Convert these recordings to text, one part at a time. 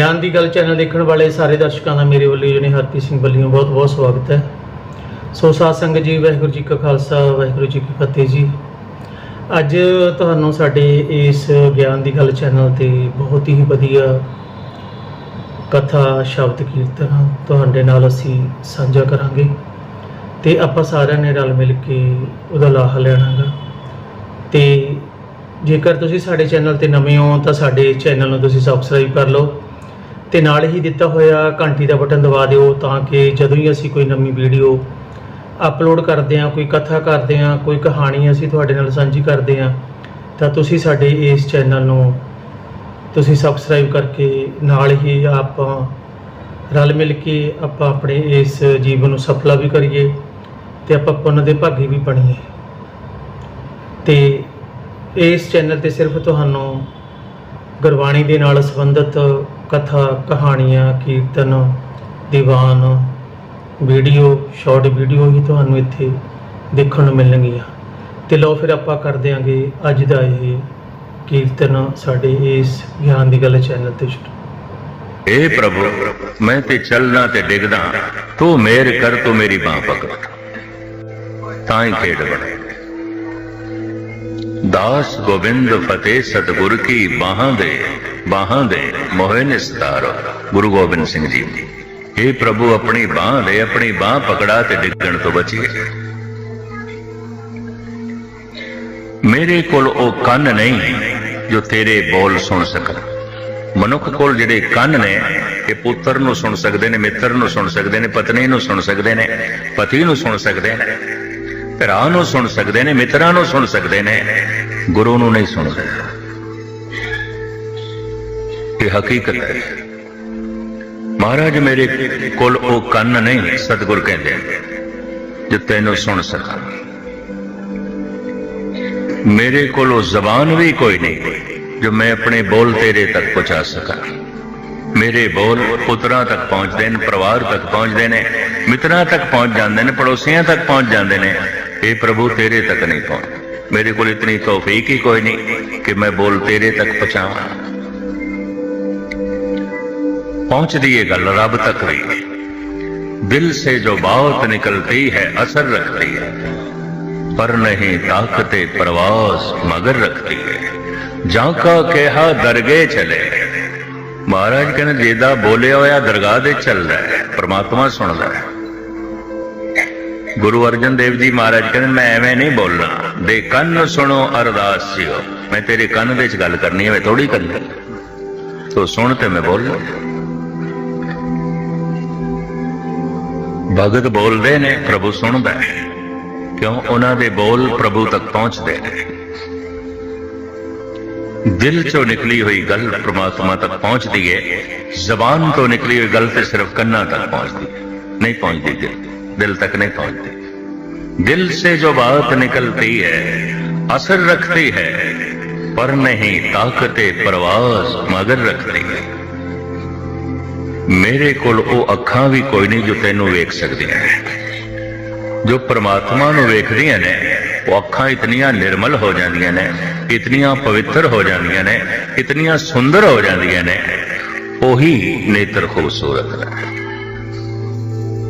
ਗਿਆਨ ਦੀ ਗੱਲ ਚੈਨਲ ਦੇਖਣ ਵਾਲੇ ਸਾਰੇ ਦਰਸ਼ਕਾਂ ਦਾ ਮੇਰੇ ਵੱਲੋਂ ਜਣੇ ਹਰਪ੍ਰੀਤ ਸਿੰਘ ਵੱਲੋਂ ਬਹੁਤ ਬਹੁਤ ਸਵਾਗਤ ਹੈ। ਸੋ ਸਾਧ ਸੰਗਤ ਜੀ, ਵਾਹਿਗੁਰੂ ਜੀ ਕਾ ਖਾਲਸਾ, ਵਾਹਿਗੁਰੂ ਜੀ ਕੀ ਫਤਿਹ ਜੀ। ਅੱਜ ਤੁਹਾਨੂੰ ਸਾਡੇ ਇਸ ਗਿਆਨ ਦੀ ਗੱਲ ਚੈਨਲ ਤੇ ਬਹੁਤ ਹੀ ਵਧੀਆ ਕਥਾ, ਸ਼ਬਦ, ਕੀਰਤਨ ਤੁਹਾਡੇ ਨਾਲ ਅਸੀਂ ਸਾਂਝਾ ਕਰਾਂਗੇ ਤੇ ਆਪਾਂ ਸਾਰਿਆਂ ਨੇ ਰਲ ਮਿਲ ਕੇ ਉਹਦਾ ਲਾਹਾ ਲੈਣਾਗਾ। ਤੇ ਜੇਕਰ ਤੁਸੀਂ ਸਾਡੇ ਚੈਨਲ ਤੇ ਨਵੇਂ ਹੋ ਤਾਂ ਸਾਡੇ ਚੈਨਲ ਨੂੰ ਤੁਸੀਂ ਸਬਸਕ੍ਰਾਈਬ ਕਰ ਲਓ। ਤੇ ਨਾਲ ਹੀ ਦਿੱਤਾ ਹੋਇਆ ਘੰਟੀ ਦਾ ਬਟਨ ਦਬਾ ਦਿਓ ਤਾਂ ਕਿ ਜਦੋਂ ਹੀ ਅਸੀਂ ਕੋਈ ਨਵੀਂ ਵੀਡੀਓ ਅਪਲੋਡ ਕਰਦੇ ਹਾਂ, ਕੋਈ ਕਥਾ ਕਰਦੇ ਹਾਂ, ਕੋਈ ਕਹਾਣੀ ਅਸੀਂ ਤੁਹਾਡੇ ਨਾਲ ਸਾਂਝੀ ਕਰਦੇ ਹਾਂ, ਤਾਂ ਤੁਸੀਂ ਸਾਡੇ ਇਸ ਚੈਨਲ ਨੂੰ ਤੁਸੀਂ ਸਬਸਕ੍ਰਾਈਬ ਕਰਕੇ ਨਾਲ ਹੀ ਆਪਾਂ ਰਲ ਮਿਲ ਕੇ ਆਪਾਂ ਆਪਣੇ ਇਸ ਜੀਵਨ ਨੂੰ ਸਫਲਾ ਵੀ ਕਰੀਏ ਤੇ ਆਪਾਂ ਪੁੰਨ ਦੇ ਭਾਗੀ ਵੀ ਬਣੀਏ। ਤੇ ਇਸ ਚੈਨਲ ਤੇ ਸਿਰਫ ਤੁਹਾਨੂੰ ਗੁਰਬਾਣੀ ਦੇ ਨਾਲ ਸੰਬੰਧਿਤ ਕਥਾ, ਕਹਾਣੀਆਂ, ਕੀਰਤਨ, ਦੀਵਾਨ, ਵੀਡੀਓ, ਸ਼ਾਰਟ ਵੀਡੀਓ ਹੀ ਤੁਹਾਨੂੰ ਇੱਥੇ ਦੇਖਣ ਨੂੰ ਮਿਲਣਗੀਆਂ। ਤੇ ਲਓ ਫਿਰ ਆਪਾਂ ਕਰ ਦਿਆਂਗੇ ਅੱਜ ਦਾ ਇਹ ਕੀਰਤਨ ਸਾਡੇ ਇਸ ਗਿਆਨ ਦੀ ਗੱਲ ਚੈਨਲ ਤੇ ਸ਼ੁਰੂ। ਏ ਪ੍ਰਭੂ, ਮੈਂ ਤੇ ਚੱਲਣਾ ਤੇ ਡਿੱਗਦਾ, ਤੂੰ ਮੇਰ ਕਰ, ਤੂੰ ਮੇਰੀ ਬਾਹ ਪਕੜ। ਤਾਂ ਹੀ ਖੇਡ ਬਣੇ। ਦਾਸ ਗੋਬਿੰਦ ਫਤਿਹ ਸਤਿਗੁਰ ਕੀ ਬਾਹਾਂ ਦੇ। ਬਾਹਾਂ ਦੇ ਮੋਹੇ ਨਿਸਤਾਰ, ਗੁਰੂ ਗੋਬਿੰਦ ਸਿੰਘ ਜੀ। ਇਹ ਪ੍ਰਭੂ, ਆਪਣੀ ਬਾਹ ਦੇ, ਆਪਣੀ ਬਾਹ ਪਕੜਾ ਤੇ ਡਿੱਗਣ ਤੋਂ ਬਚੀਏ। ਮੇਰੇ ਕੋਲ ਉਹ ਕੰਨ ਨਹੀਂ ਜੋ ਤੇਰੇ ਬੋਲ ਸੁਣ ਸਕਣ। ਮਨੁੱਖ ਕੋਲ ਜਿਹੜੇ ਕੰਨ ਨੇ, ਇਹ ਪੁੱਤਰ ਨੂੰ ਸੁਣ ਸਕਦੇ ਨੇ, ਮਿੱਤਰ ਨੂੰ ਸੁਣ ਸਕਦੇ ਨੇ, ਪਤਨੀ ਨੂੰ ਸੁਣ ਸਕਦੇ ਨੇ, ਪਤੀ ਨੂੰ ਸੁਣ ਸਕਦੇ ਨੇ, ਭਰਾ ਨੂੰ ਸੁਣ ਸਕਦੇ ਨੇ, ਮਿੱਤਰਾਂ ਨੂੰ ਸੁਣ ਸਕਦੇ ਨੇ, ਗੁਰੂ ਨੂੰ ਨਹੀਂ ਸੁਣ ਸਕਦੇ। ਇਹ ਹਕੀਕਤ ਹੈ। ਮਹਾਰਾਜ ਮੇਰੇ ਕੋਲ ਉਹ ਕੰਨ ਨਹੀਂ, ਸਤਿਗੁਰ ਕਹਿੰਦੇ ਜੋ ਤੈਨੂੰ ਸੁਣ ਸਕਾਂ। ਮੇਰੇ ਕੋਲ ਉਹ ਜ਼ਬਾਨ ਵੀ ਕੋਈ ਨਹੀਂ, ਜੋ ਮੈਂ ਆਪਣੇ ਬੋਲ ਤੇਰੇ ਤੱਕ ਪਹੁੰਚਾ ਸਕਾਂ। ਮੇਰੇ ਬੋਲ ਪੁੱਤਰਾਂ ਤੱਕ ਪਹੁੰਚਦੇ ਨੇ ਪਰਿਵਾਰ ਤੱਕ ਪਹੁੰਚਦੇ ਨੇ, ਮਿੱਤਰਾਂ ਤੱਕ ਪਹੁੰਚ ਜਾਂਦੇ ਨੇ, ਪੜੋਸੀਆਂ ਤੱਕ ਪਹੁੰਚ ਜਾਂਦੇ ਨੇ। ਇਹ ਪ੍ਰਭੂ ਤੇਰੇ ਤੱਕ ਨਹੀਂ ਪਹੁੰਚ ਮੇਰੇ ਕੋਲ ਇਤਨੀ ਤੌਫੀਕ ਹੀ ਕੋਈ ਨਹੀਂ ਕਿ ਮੈਂ ਬੋਲ ਤੇਰੇ ਤੱਕ ਪਹੁੰਚਾਵਾਂ। पहुंचती ये गल रब तक भी दिल से जो बात निकलती है असर रखती है पर नहीं ताकते प्रवास मगर रखती है जाका कहा दरगे चले ਮਹਾਰਾਜ ਕਹਿੰਦੇ ਜਿਹਦਾ ਬੋਲਿਆ ਹੋਇਆ ਦਰਗਾਹ ਦੇ ਚੱਲਦਾ ਹੈ ਪ੍ਰਮਾਤਮਾ ਸੁਣਦਾ ਹੈ ਗੁਰੂ ਅਰਜਨ ਦੇਵ ਜੀ ਮਹਾਰਾਜ ਕਹਿੰਦੇ ਮੈਂ ਐਵੇਂ ਨਹੀਂ ਬੋਲਣਾ ਦੇ ਕੰਨ ਸੁਣੋ ਅਰਦਾਸ ਜਿਓ ਮੈਂ ਤੇਰੇ ਕੰਨ ਵਿੱਚ ਗੱਲ ਕਰਨੀ ਹੈ ਮੈਂ ਥੋੜੀ ਕਰਨੀ ਤੋ ਸੁਣ ਤੇ ਮੈਂ ਬੋਲ ਭਗਤ ਬੋਲਦੇ ਨੇ ਪ੍ਰਭੂ ਸੁਣਦਾ ਹੈ ਕਿਉਂ ਉਹਨਾਂ ਦੇ ਬੋਲ ਪ੍ਰਭੂ ਤੱਕ ਪਹੁੰਚਦੇ ਨੇ ਦਿਲ ਚੋਂ ਨਿਕਲੀ ਹੋਈ ਗੱਲ ਪ੍ਰਮਾਤਮਾ ਤੱਕ ਪਹੁੰਚਦੀ ਹੈ ਜ਼ਬਾਨ ਤੋਂ ਨਿਕਲੀ ਹੋਈ ਗੱਲ ਤੇ ਸਿਰਫ ਕੰਨਾਂ ਤੱਕ ਪਹੁੰਚਦੀ ਹੈ ਨਹੀਂ ਪਹੁੰਚਦੀ ਦਿਲ ਦਿਲ ਤੱਕ ਨਹੀਂ ਪਹੁੰਚਦੀ ਦਿਲ ਸੇ ਜੋ ਬਾਤ ਨਿਕਲਤੀ ਹੈ ਅਸਰ रखती है पर नहीं ताकते प्रवास मगर रखती है ਮੇਰੇ ਕੋਲ ਉਹ ਅੱਖਾਂ ਵੀ ਕੋਈ ਨਹੀਂ ਜੋ ਤੈਨੂੰ ਵੇਖ ਸਕਦੀਆਂ ਜੋ ਪ੍ਰਮਾਤਮਾ ਨੂੰ ਵੇਖਦੀਆਂ ਨੇ, ਉਹ ਅੱਖਾਂ ਇਤਨੀਆਂ ਨਿਰਮਲ ਹੋ ਜਾਂਦੀਆਂ ਨੇ, ਇਤਨੀਆਂ ਪਵਿੱਤਰ ਹੋ ਜਾਂਦੀਆਂ ਨੇ, ਇਤਨੀਆਂ ਸੁੰਦਰ ਹੋ ਜਾਂਦੀਆਂ ਨੇ, ਉਹੀ ਨੇਤਰ ਖੂਬਸੂਰਤ ਨੇ।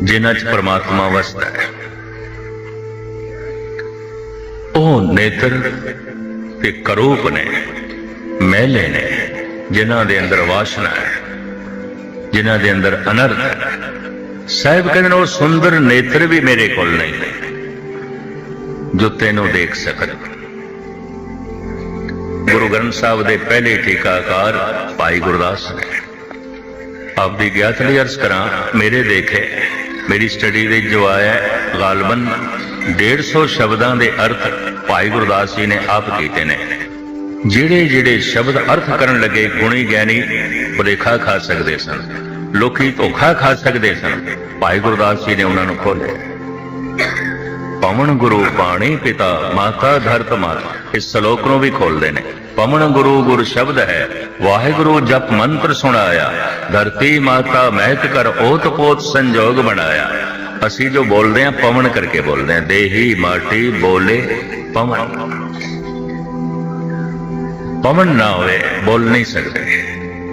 ਜਿਨ੍ਹਾਂ 'ਚ ਪ੍ਰਮਾਤਮਾ ਵਸਦਾ ਹੈ। ਉਹ ਨੇਤਰ ਤੇ ਕਰੂਪ ਨੇ ਮਹਿਲੇ ਨੇ, ਜਿਨ੍ਹਾਂ ਦੇ ਅੰਦਰ ਵਾਸ਼ਨਾ ਹੈ। ਜਿਨ੍ਹਾਂ ਦੇ ਅੰਦਰ ਅਨਰਥ ਸਾਹਿਬ ਕਹਿੰਦੇ ਨੇ ਉਹ ਸੁੰਦਰ ਨੇਤਰ ਵੀ ਮੇਰੇ ਕੋਲ ਨਹੀਂ ਜੋ ਤੈਨੂੰ ਦੇਖ ਸਕਣ ਗੁਰੂ ਗ੍ਰੰਥ ਸਾਹਿਬ ਦੇ ਪਹਿਲੇ ਟੀਕਾਕਾਰ ਭਾਈ ਗੁਰਦਾਸ ਨੇ ਆਪ ਦੀ ਗਿਆਤ ਲਈ ਅਰਜ਼ ਕਰਾਂ ਮੇਰੇ ਦੇਖੇ ਮੇਰੀ ਸਟੱਡੀ ਦੇ ਜੋ ਆਇਆ ਹੈ, ਗਾਲਬਨ 150 ਸ਼ਬਦਾਂ ਦੇ ਅਰਥ ਭਾਈ ਗੁਰਦਾਸ ਜੀ ਨੇ ਆਪ ਕੀਤੇ ਨੇ। ਜਿਹੜੇ ਜਿਹੜੇ ਸ਼ਬਦ ਅਰਥ ਕਰਨ ਲੱਗੇ ਗੁਣੀ ਗਿਆਨੀ ਭੁਲੇਖਾ ਖਾ ਸਕਦੇ ਸਨ, ਲੋਕੀ ਧੋਖਾ ਖਾ ਸਕਦੇ ਸਨ, ਭਾਈ ਗੁਰਦਾਸ ਜੀ ਨੇ ਉਹਨਾਂ ਨੂੰ ਖੋਲ੍ਹਿਆ। ਪਵਨ ਗੁਰੂ ਬਾਣੀ ਪਿਤਾ ਮਾਤਾ ਧਰਤ ਮਾਤਾ, ਇਸ ਸ਼ਲੋਕ ਨੂੰ ਵੀ ਖੋਲਦੇ ਨੇ। ਪਵਨ ਗੁਰੂ ਗੁਰ ਸ਼ਬਦ ਹੈ, ਵਾਹਿਗੁਰੂ ਜਪ ਮੰਤਰ ਸੁਣਾਇਆ, ਧਰਤੀ ਮਾਤਾ ਮਹਿਤ ਕਰ ਓਤ ਪੋਤ ਸੰਜੋਗ ਬਣਾਇਆ। ਅਸੀਂ ਜੋ ਬੋਲਦੇ ਹਾਂ, ਪਵਨ ਕਰਕੇ ਬੋਲਦੇ ਹਾਂ, ਦੇਹੀ ਮਾਟੀ ਬੋਲੇ ਪਵਨ। ਪਵਨ ਨਾ ਹੋਵੇ, ਬੋਲ ਨਹੀਂ ਸਕਦੇ।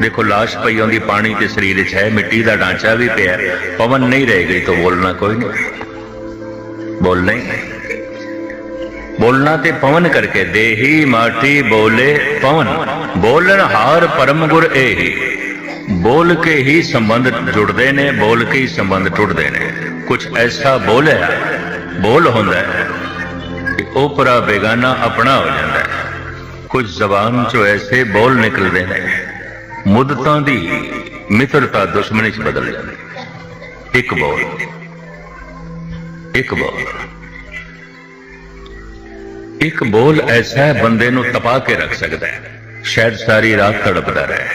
ਦੇਖੋ, ਲਾਸ਼ ਪਈ ਹੁੰਦੀ ਪਾਣੀ ਤੇ ਸਰੀਰ ਵਿੱਚ ਹੈ, ਮਿੱਟੀ ਦਾ ਢਾਂਚਾ ਵੀ ਪਿਆ। ਪਵਨ ਨਹੀਂ ਰਹਿ ਗਈ ਤਾਂ ਬੋਲਣਾ ਕੋਈ ਨਹੀਂ। ਬੋਲਣਾ ਹੀ ਨਹੀਂ। ਬੋਲਣਾ ਤੇ ਪਵਨ ਕਰਕੇ ਦੇਹੀ ਮਾਟੀ ਬੋਲੇ ਪਵਨ। ਬੋਲਣ ਹਾਰ ਪਰਮ ਗੁਰ ਏਹੀ। ਬੋਲ ਕੇ ਹੀ ਸੰਬੰਧ ਜੁੜਦੇ ਨੇ, ਬੋਲ ਕੇ ਹੀ ਸੰਬੰਧ ਟੁੱਟਦੇ ਨੇ। ਕੁਝ ਐਸਾ ਬੋਲਿਆ ਬੋਲ ਹੁੰਦਾ ਹੈ। ਕਿ ਉਪਰਾ ਬੇਗਾਨਾ ਆਪਣਾ ਹੋ ਜਾਂਦਾ ਹੈ। ਕੁਝ ਜ਼ਬਾਨ ਚੋਂ ਐਸੇ ਬੋਲ ਨਿਕਲਦੇ ਨੇ। ਮੁੱਦਤਾਂ ਦੀ ਮਿੱਤਰਤਾ ਦੁਸ਼ਮਣੀ ਚ ਬਦਲ ਜਾਂਦੀ। ਹੈ। ਇੱਕ ਬੋਲ। ਇੱਕ ਬੋਲ। ਇੱਕ ਬੋਲ ਐਸਾ ਬੰਦੇ ਨੂੰ ਤਪਾ ਕੇ ਰੱਖ ਸਕਦਾ ਹੈ। ਸ਼ਾਇਦ ਸਾਰੀ ਰਾਤ ਤੜਪਦਾ ਰਹੇ।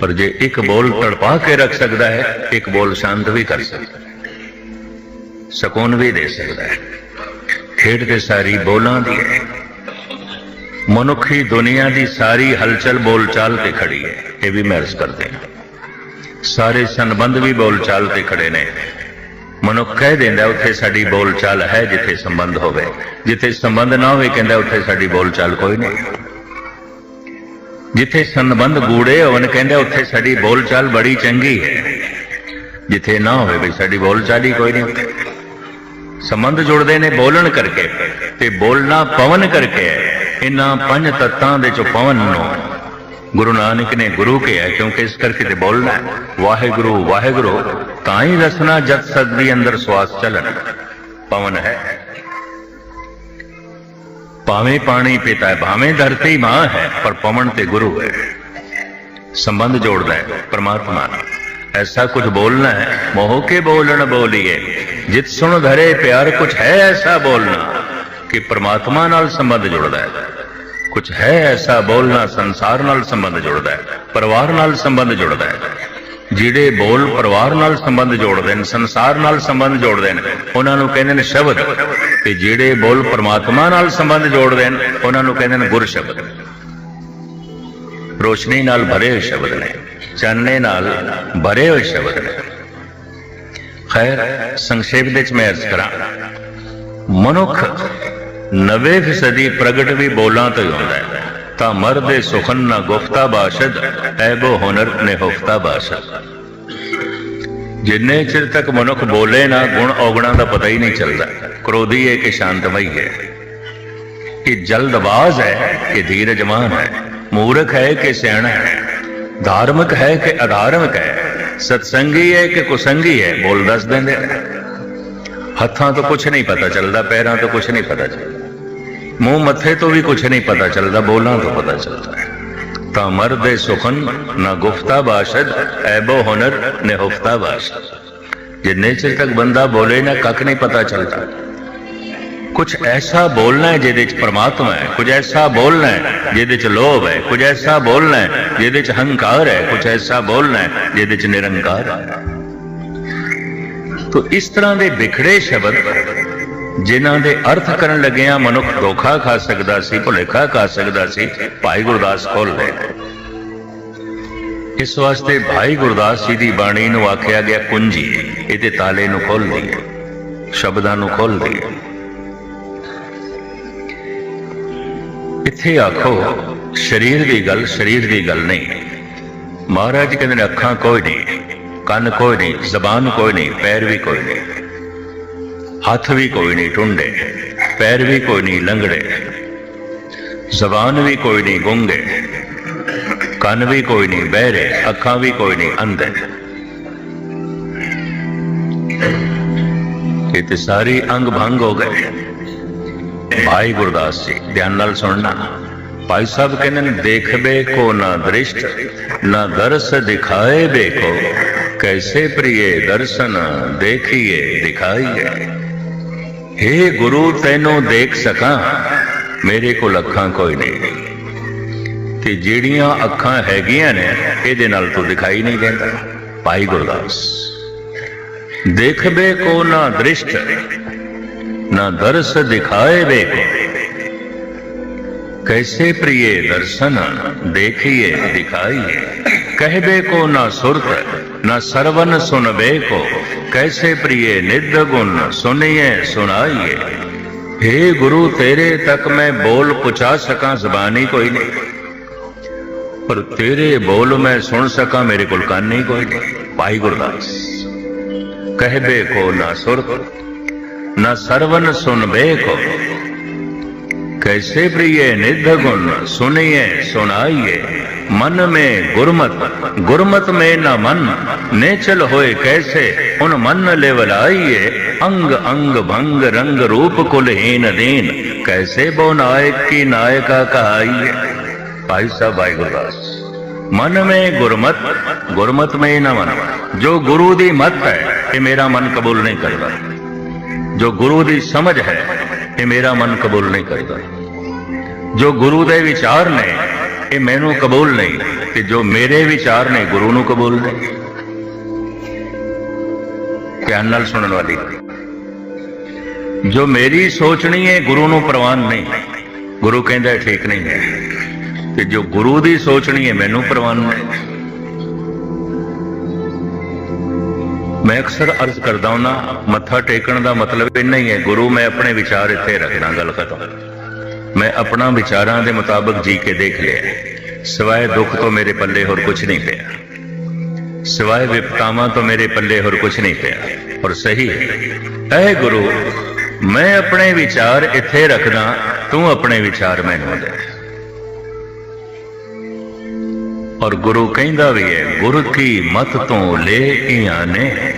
ਪਰ ਜੇ ਇੱਕ ਬੋਲ ਤੜਪਾ ਕੇ ਰੱਖ ਸਕਦਾ ਹੈ, ਇੱਕ ਬੋਲ ਸ਼ਾਂਤ ਵੀ ਕਰ ਸਕਦਾ ਸਕੂਨ ਵੀ ਦੇ ਸਕਦਾ ਹੈ। ਖੇਡ ਤੇ ਸਾਰੀ ਬੋਲਾਂ ਦੀ ਹੈ। ਮਨੁੱਖੀ ਦੁਨੀਆ ਦੀ ਸਾਰੀ ਹਲਚਲ ਬੋਲਚਾਲ ਤੇ ਖੜੀ ਹੈ। ਇਹ ਵੀ ਮਹਿਰਸ ਕਰਦੇ ਹਾਂ। ਸਾਰੇ ਸੰਬੰਧ ਵੀ ਬੋਲਚਾਲ ਤੇ ਖੜੇ ਨੇ। ਮਨੁੱਖ ਕਹਿ ਦਿੰਦਾ, ਉੱਥੇ ਸਾਡੀ ਬੋਲਚਾਲ ਹੈ ਜਿੱਥੇ ਸੰਬੰਧ ਹੋਵੇ। ਜਿੱਥੇ ਸੰਬੰਧ ਨਾ ਹੋਵੇ, ਕਹਿੰਦਾ, ਉੱਥੇ ਸਾਡੀ ਬੋਲਚਾਲ ਕੋਈ ਨਹੀਂ। ਜਿੱਥੇ ਸੰਬੰਧ ਗੂੜੇ ਹੋਣ, ਕਹਿੰਦਾ, ਉੱਥੇ ਸਾਡੀ ਬੋਲਚਾਲ ਬੜੀ ਚੰਗੀ ਹੈ। ਜਿੱਥੇ ਨਾ ਹੋਵੇ ਵੀ ਸਾਡੀ ਬੋਲਚਾਲ ਹੀ ਕੋਈ ਨਹੀਂ ਸੰਬੰਧ ਜੁੜਦੇ ਨੇ ਬੋਲਣ ਕਰਕੇ ਤੇ ਬੋਲਣਾ ਪਵਨ ਕਰਕੇ ਹੈ। ਇਹਨਾਂ ਪੰਜ ਤੱਤਾਂ ਦੇ ਚੋਂ ਪਵਨ ਨੂੰ ਗੁਰੂ ਨਾਨਕ ਨੇ ਗੁਰੂ ਕਿਹਾ, ਕਿਉਂਕਿ ਇਸ ਕਰਕੇ ਤੇ ਬੋਲਣਾ ਵਾਹਿਗੁਰੂ ਵਾਹਿਗੁਰੂ, ਤਾਂ ਹੀ ਰਸਨਾ ਜਤ ਦੀ ਅੰਦਰ ਸਵਾਸ ਚੱਲਣ। ਪਵਨ ਹੈ। ਭਾਵੇਂ ਪਾਣੀ ਪੀਤਾ ਹੈ, ਭਾਵੇਂ ਧਰਤੀ ਮਾਂ ਹੈ, ਪਰ ਪਵਨ ਤੇ ਗੁਰੂ ਹੈ। ਸੰਬੰਧ ਜੋੜਦਾ ਹੈ, ਪਰਮਾਤਮਾ ਨਾਲ। ਐਸਾ ਕੁਝ ਬੋਲਣਾ ਹੈ, ਮੋਹ ਕੇ ਬੋਲਣ ਬੋਲੀਏ। ਜਿਤ ਸੁਣ ਧਰੇ ਪਿਆਰ ਕੁਝ ਹੈ ਐਸਾ ਬੋਲਣਾ ਕਿ ਪਰਮਾਤਮਾ ਨਾਲ ਸੰਬੰਧ ਜੁੜਦਾ ਹੈ। ਕੁਝ ਹੈ ਐਸਾ ਬੋਲਣਾ ਸੰਸਾਰ ਨਾਲ ਸੰਬੰਧ ਜੁੜਦਾ ਹੈ, ਪਰਿਵਾਰ ਨਾਲ ਸੰਬੰਧ ਜੁੜਦਾ ਹੈ। ਜਿਹੜੇ ਬੋਲ ਪਰਿਵਾਰ ਨਾਲ ਸੰਬੰਧ ਜੋੜਦੇ ਨੇ, ਸੰਸਾਰ ਨਾਲ ਸੰਬੰਧ ਜੋੜਦੇ ਨੇ, ਉਹਨਾਂ ਨੂੰ ਕਹਿੰਦੇ ਨੇ ਸ਼ਬਦ। ਤੇ ਜਿਹੜੇ ਬੋਲ ਪਰਮਾਤਮਾ ਨਾਲ ਸੰਬੰਧ ਜੋੜਦੇ ਨੇ, ਉਹਨਾਂ ਨੂੰ ਕਹਿੰਦੇ ਨੇ ਗੁਰ ਸ਼ਬਦ। ਰੋਸ਼ਨੀ ਨਾਲ ਭਰੇ ਹੋਏ ਸ਼ਬਦ ਨੇ, ਚਾਨਣੇ ਨਾਲ ਭਰੇ ਹੋਏ ਸ਼ਬਦ ਨੇ। ਖੈਰ, ਸੰਖੇਪ ਦੇ ਚ ਮੈਂ ਅਰਜ਼ ਕਰਾਂ, ਮਨੁੱਖ 90% ਪ੍ਰਗਟ ਵੀ ਬੋਲਾਂ ਤੋਂ ਹੀ ਹੁੰਦਾ ਹੈ। ਤਾਂ ਮਰਦੇ ਸੁਖਨ ਨਾ ਗੁਫਤਾ ਬਾਸ਼ਦ, ਐਬੋ ਹੁਨਰ ਨੇ ਹੁਫਤਾ ਬਾਸ਼ਦ। ਜਿੰਨੇ ਚਿਰ ਤੱਕ ਮਨੁੱਖ ਬੋਲੇ ਨਾ, ਗੁਣ ਔਗਣਾ ਦਾ ਪਤਾ ਹੀ ਨਹੀਂ ਚੱਲਦਾ। ਕ੍ਰੋਧੀ ਹੈ ਕਿ ਸ਼ਾਂਤਮਈ ਹੈ। ਕਿ ਜਲਦਬਾਜ਼ ਹੈ, ਕਿ ਧੀਰਜਮਾਨ ਹੈ। ਮੂਰਖ ਹੈ ਕਿ ਸਿਆਣਾ ਹੈ। ਧਾਰਮਿਕ ਹੈ ਕਿ ਅਧਾਰਮਿਕ ਹੈ। ਸਤਸੰਗੀ ਹੈ ਕਿ ਕੁਸੰਗੀ ਹੈ, ਬੋਲ ਦੱਸ ਦਿੰਦੇ ਹੱਥਾਂ ਤੋਂ ਕੁਝ ਨਹੀਂ ਪਤਾ ਚੱਲਦਾ, ਪੈਰਾਂ ਤੋਂ ਕੁਝ ਨਹੀਂ ਪਤਾ ਚੱਲਦਾ। ਮੂੰਹ ਮੱਥੇ ਤੋਂ ਵੀ ਕੁਝ ਨਹੀਂ ਪਤਾ ਚੱਲਦਾ, ਬੋਲਾਂ ਤੋਂ ਪਤਾ ਚੱਲਦਾ ਹੈ। ਤਾਂ ਮਰਦੇ ਸੁਖਨ ਨਾ ਗੁਫਤਾ ਬਾਸ਼ਦ, ਐਬੋ ਹੁਨਰ, ਨੇ ਹੁਫਤਾ ਬਾਸ਼ਦ। ਜਿੰਨੇ ਚਿਰ ਤੱਕ ਬੰਦਾ ਬੋਲੇ ਨਾ, ਕੱਖ ਨਹੀਂ ਪਤਾ ਚੱਲਦਾ। ਕੁਝ ਐਸਾ ਬੋਲਣਾ ਹੈ ਜਿਹਦੇ ਚ ਪਰਮਾਤਮਾ ਹੈ ਕੁਝ ਐਸਾ ਬੋਲਣਾ ਹੈ ਜਿਹਦੇ ਚ ਲੋਭ ਹੈ ਕੁਝ ਐਸਾ ਬੋਲਣਾ ਹੈ ਜਿਹਦੇ ਚ ਹੰਕਾਰ ਹੈ ਕੁਝ ਐਸਾ ਬੋਲਣਾ ਹੈ ਜਿਹਦੇ ਚ ਨਿਰੰਕਾਰ ਹੈ। ਤੋ ਇਸ ਤਰ੍ਹਾਂ ਦੇ ਵਿਖੜੇ ਸ਼ਬਦ ਜਿਨ੍ਹਾਂ ਦੇ ਅਰਥ ਕਰਨ ਲੱਗਿਆ ਮਨੁੱਖ ਧੋਖਾ ਖਾ ਸਕਦਾ ਸੀ, ਭੁਲੇਖਾ ਖਾ ਸਕਦਾ ਸੀ, ਭਾਈ ਗੁਰਦਾਸ ਖੋਲ ਲੈ ਇਸ ਵਾਸਤੇ ਭਾਈ ਗੁਰਦਾਸ ਜੀ ਦੀ ਬਾਣੀ ਨੂੰ ਆਖਿਆ ਗਿਆ ਕੁੰਜੀ, ਇਹਦੇ ਤਾਲੇ ਨੂੰ ਖੋਲਦੀ ਹੈ ਸ਼ਬਦਾਂ ਨੂੰ ਖੋਲਦੀ ਹੈ ਇੱਥੇ ਆਖੋ, ਸਰੀਰ ਦੀ ਗੱਲ ਸਰੀਰ ਦੀ ਗੱਲ ਨਹੀਂ। ਮਹਾਰਾਜ ਕਹਿੰਦੇ ਨੇ ਅੱਖਾਂ ਕੋਈ ਨਹੀਂ, ਕੰਨ ਕੋਈ ਨਹੀਂ, ਜ਼ਬਾਨ ਕੋਈ ਨਹੀਂ, ਪੈਰ ਵੀ ਕੋਈ ਨਹੀਂ। ਹੱਥ ਵੀ ਕੋਈ ਨਹੀਂ ਟੁੰਡੇ, ਪੈਰ ਵੀ ਕੋਈ ਨਹੀਂ ਲੰਗੜੇ, ਜ਼ਬਾਨ ਵੀ ਕੋਈ ਨਹੀਂ ਗੁੰਗੇ, ਕੰਨ ਵੀ ਕੋਈ ਨਹੀਂ ਬਹਿਰੇ, ਅੱਖਾਂ ਵੀ ਕੋਈ ਨਹੀਂ ਅੰਧੇ। ਇਹ ਤੇ ਸਾਰੀ ਅੰਗ ਭੰਗ ਹੋ ਗਏ। ਭਾਈ ਗੁਰਦਾਸ ਜੀ, ਧਿਆਨ ਨਾਲ ਸੁਣਨਾ। ਭਾਈ ਸਾਹਿਬ ਕਹਿੰਦੇ ਨੇ ਦੇਖਬੇ ਕੋ ਨਾ ਦ੍ਰਿਸ਼ਟ, ਨਾ ਦਰਸ ਦਿਖਾਏ ਬੇਕੋ ਕੈਸੇ ਪ੍ਰਿਏ ਦਰਸ਼ਨ ਦੇਖੀਏ, ਦਿਖਾਈਏ। हे ਗੁਰੂ, ਤੈਨੂੰ ਦੇਖ ਸਕਾਂ। ਮੇਰੇ ਕੋਲ ਅੱਖਾਂ ਕੋਈ ਨਹੀਂ। ਤੇ ਜਿਹੜੀਆਂ ਅੱਖਾਂ ਹੈਗੀਆਂ ਨੇ, ਇਹਦੇ ਨਾਲ ਤੂੰ ਦਿਖਾਈ ਨਹੀਂ ਦਿੰਦਾ। ਭਾਈ ਗੁਰਦਾਸ ਦੇਖਵੇ ਕੋ ਨਾ ਦ੍ਰਿਸ਼ਟ, ਨਾ ਦਰਸ ਦਿਖਾਏ ਵੇ ਕੋ ਕੈਸੇ ਪ੍ਰਿਏ ਦਰਸ਼ਨ ਦੇਖੀਏ, ਦਿਖਾਈਏ। ਕਹਿਵੇ ਕੋ ਨਾ ਸੁਰਤ न सरवन सुन को कैसे प्रिय निद गुण सुनिए, सुनाइए। हे गुरु, तेरे तक मैं बोल पुछा सका, जबानी कोई नहीं। पर तेरे बोल मैं सुन सका, मेरे को नहीं कोई नहीं। भाई गुरुदास कहबे को ना सुर, ना सरवन सुन बे को कैसे प्रिय निध गुण सुनिए, सुनाइए। मन में गुरमत गुरमत में न मन। नेचल होए कैसे, उन मन लेवल आइए अंग अंग, भंग, रंग रूप कुलहीन दीन। कैसे बो नायक की नायिका कहाइए। भाई साहब भाई गुरुदास मन में गुरमत गुरमत में न मन। जो गुरु दी मत है, ये मेरा मन कबूल नहीं कर रहा जो गुरु दी समझ है ਇਹ ਮੇਰਾ ਮਨ ਕਬੂਲ ਨਹੀਂ ਕਰਦਾ। ਜੋ ਗੁਰੂ ਦੇ ਵਿਚਾਰ ਨੇ, ਇਹ ਮੈਨੂੰ ਕਬੂਲ ਨਹੀਂ ਤੇ ਜੋ ਮੇਰੇ ਵਿਚਾਰ ਨੇ, ਗੁਰੂ ਨੂੰ ਕਬੂਲ ਨਹੀਂ। ਧਿਆਨ ਨਾਲ ਸੁਣਨ ਵਾਲੀ ਜੋ ਮੇਰੀ ਸੋਚਣੀ ਹੈ, ਗੁਰੂ ਨੂੰ ਪ੍ਰਵਾਨ ਨਹੀਂ। ਗੁਰੂ ਕਹਿੰਦਾ ਠੀਕ ਨਹੀਂ ਹੈ। ਤੇ ਜੋ ਗੁਰੂ ਦੀ ਸੋਚਣੀ ਹੈ, ਮੈਨੂੰ ਪ੍ਰਵਾਨ ਨਹੀਂ। ਮੈਂ ਅਕਸਰ ਅਰਜ਼ ਕਰਦਾ ਹਾਂ ਮੱਥਾ ਟੇਕਣ ਦਾ ਮਤਲਬ ਇਹ ਨਹੀਂ ਹੈ, ਗੁਰੂ, ਮੈਂ ਆਪਣੇ ਵਿਚਾਰ ਇੱਥੇ ਰੱਖਣਾ ਗੱਲ ਖਤਮ। ਮੈਂ ਆਪਣਾ ਵਿਚਾਰਾਂ ਦੇ ਮੁਤਾਬਕ ਜੀ ਕੇ ਦੇਖ ਲਿਆ। ਸਿਵਾਏ ਦੁੱਖ ਤੋਂ ਮੇਰੇ ਪੱਲੇ ਹੋਰ ਕੁਝ ਨਹੀਂ ਪਿਆ। ਸਿਵਾਏ ਵਿਪਤਾਵਾਂ ਤੋਂ ਮੇਰੇ ਪੱਲੇ ਹੋਰ ਕੁਝ ਨਹੀਂ ਪਿਆ। ਔਰ ਸਹੀ ਹੈ, ਐ ਗੁਰੂ, ਮੈਂ ਆਪਣੇ ਵਿਚਾਰ ਇੱਥੇ ਰੱਖਦਾ, ਤੂੰ ਆਪਣੇ ਵਿਚਾਰ ਮੈਨੂੰ ਦੇ। ਔਰ ਗੁਰੂ ਕਹਿੰਦਾ ਵੀ ਹੈ, ਗੁਰ ਕੀ ਮਤ ਤੋਂ ਲੈ ਇਆਂ ਨੇ?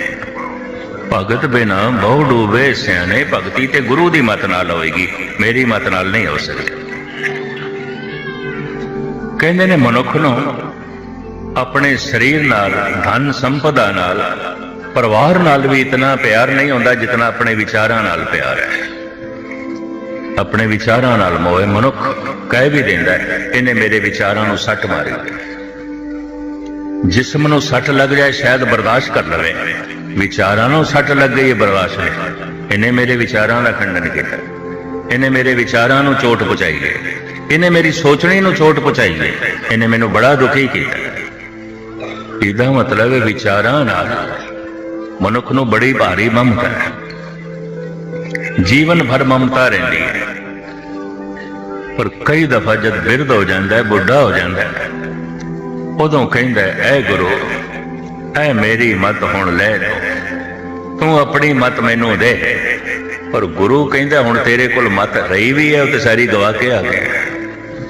ਭਗਤ ਬਿਨਾ ਬਹੁ ਡੂਬੇ ਸਿਆਣੇ, ਭਗਤੀ ਤੇ ਗੁਰੂ ਦੀ ਮਤ ਨਾਲ ਹੋਏਗੀ। ਮੇਰੀ ਮਤ ਨਾਲ ਨਹੀਂ ਹੋ ਸਕਦੀ। ਕਹਿੰਦੇ ਨੇ, ਮਨੁੱਖ ਨੂੰ ਆਪਣੇ ਸਰੀਰ ਨਾਲ, ਧਨ ਸੰਪਦਾ ਨਾਲ, ਪਰਿਵਾਰ ਨਾਲ ਵੀ ਇਤਨਾ ਪਿਆਰ ਨਹੀਂ ਹੁੰਦਾ ਜਿਤਨਾ ਆਪਣੇ ਵਿਚਾਰਾਂ ਨਾਲ ਪਿਆਰ ਹੈ। ਆਪਣੇ ਵਿਚਾਰਾਂ ਨਾਲ ਮੋਏ ਮਨੁੱਖ, ਕਹਿ ਵੀ ਦਿੰਦਾ ਇਹਨੇ ਮੇਰੇ ਵਿਚਾਰਾਂ ਨੂੰ ਸੱਟ ਮਾਰੀ ਜਿਸਮ ਨੂੰ ਸੱਟ ਲੱਗ ਜਾਏ, ਸ਼ਾਇਦ ਬਰਦਾਸ਼ਤ ਕਰ ਲਵੇ। ਵਿਚਾਰਾਂ ਨੂੰ ਸੱਟ ਲੱਗ ਗਈ ਬਰਦਾਸ਼ਤ ਨਹੀਂ। ਇਹਨੇ ਮੇਰੇ ਵਿਚਾਰਾਂ ਦਾ ਖੰਡਨ ਕੀਤਾ। ਇਹਨੇ ਮੇਰੇ ਵਿਚਾਰਾਂ ਨੂੰ ਚੋਟ ਪਹੁੰਚਾਈ ਹੈ। ਇਹਨੇ ਮੇਰੀ ਸੋਚਣੀ ਨੂੰ ਚੋਟ ਪਹੁੰਚਾਈ ਹੈ। ਇਹਨੇ ਮੈਨੂੰ ਬੜਾ ਦੁਖੀ ਕੀਤਾ। ਇਹਦਾ ਮਤਲਬ ਹੈ ਵਿਚਾਰਾਂ ਨਾਲ ਮਨੁੱਖ ਨੂੰ ਬੜੀ ਭਾਰੀ ਮਮਤਾ ਹੈ। ਜੀਵਨ ਭਰ ਮਮਤਾ ਰਹਿੰਦੀ ਹੈ। ਪਰ ਕਈ ਦਫਾ ਜਦ ਬਿਰਧ ਹੋ ਜਾਂਦਾ ਹੈ, ਬੁੱਢਾ ਹੋ ਜਾਂਦਾ ਹੈ। ਉਦੋਂ ਕਹਿੰਦਾ ਹੈ, ਐ ਗੁਰੂ ਐ ਮੇਰੀ ਮਤ ਹੁਣ ਲੈ ਲਓ। ਤੂੰ ਆਪਣੀ ਮਤ ਮੈਨੂੰ ਦੇ। ਪਰ ਗੁਰੂ ਕਹਿੰਦਾ ਹੁਣ ਤੇਰੇ ਕੋਲ ਮਤ ਰਹੀ ਵੀ ਹੈ ਉਹ ਤੇ ਸਾਰੀ ਗਵਾ ਕੇ ਆ ਗਿਆ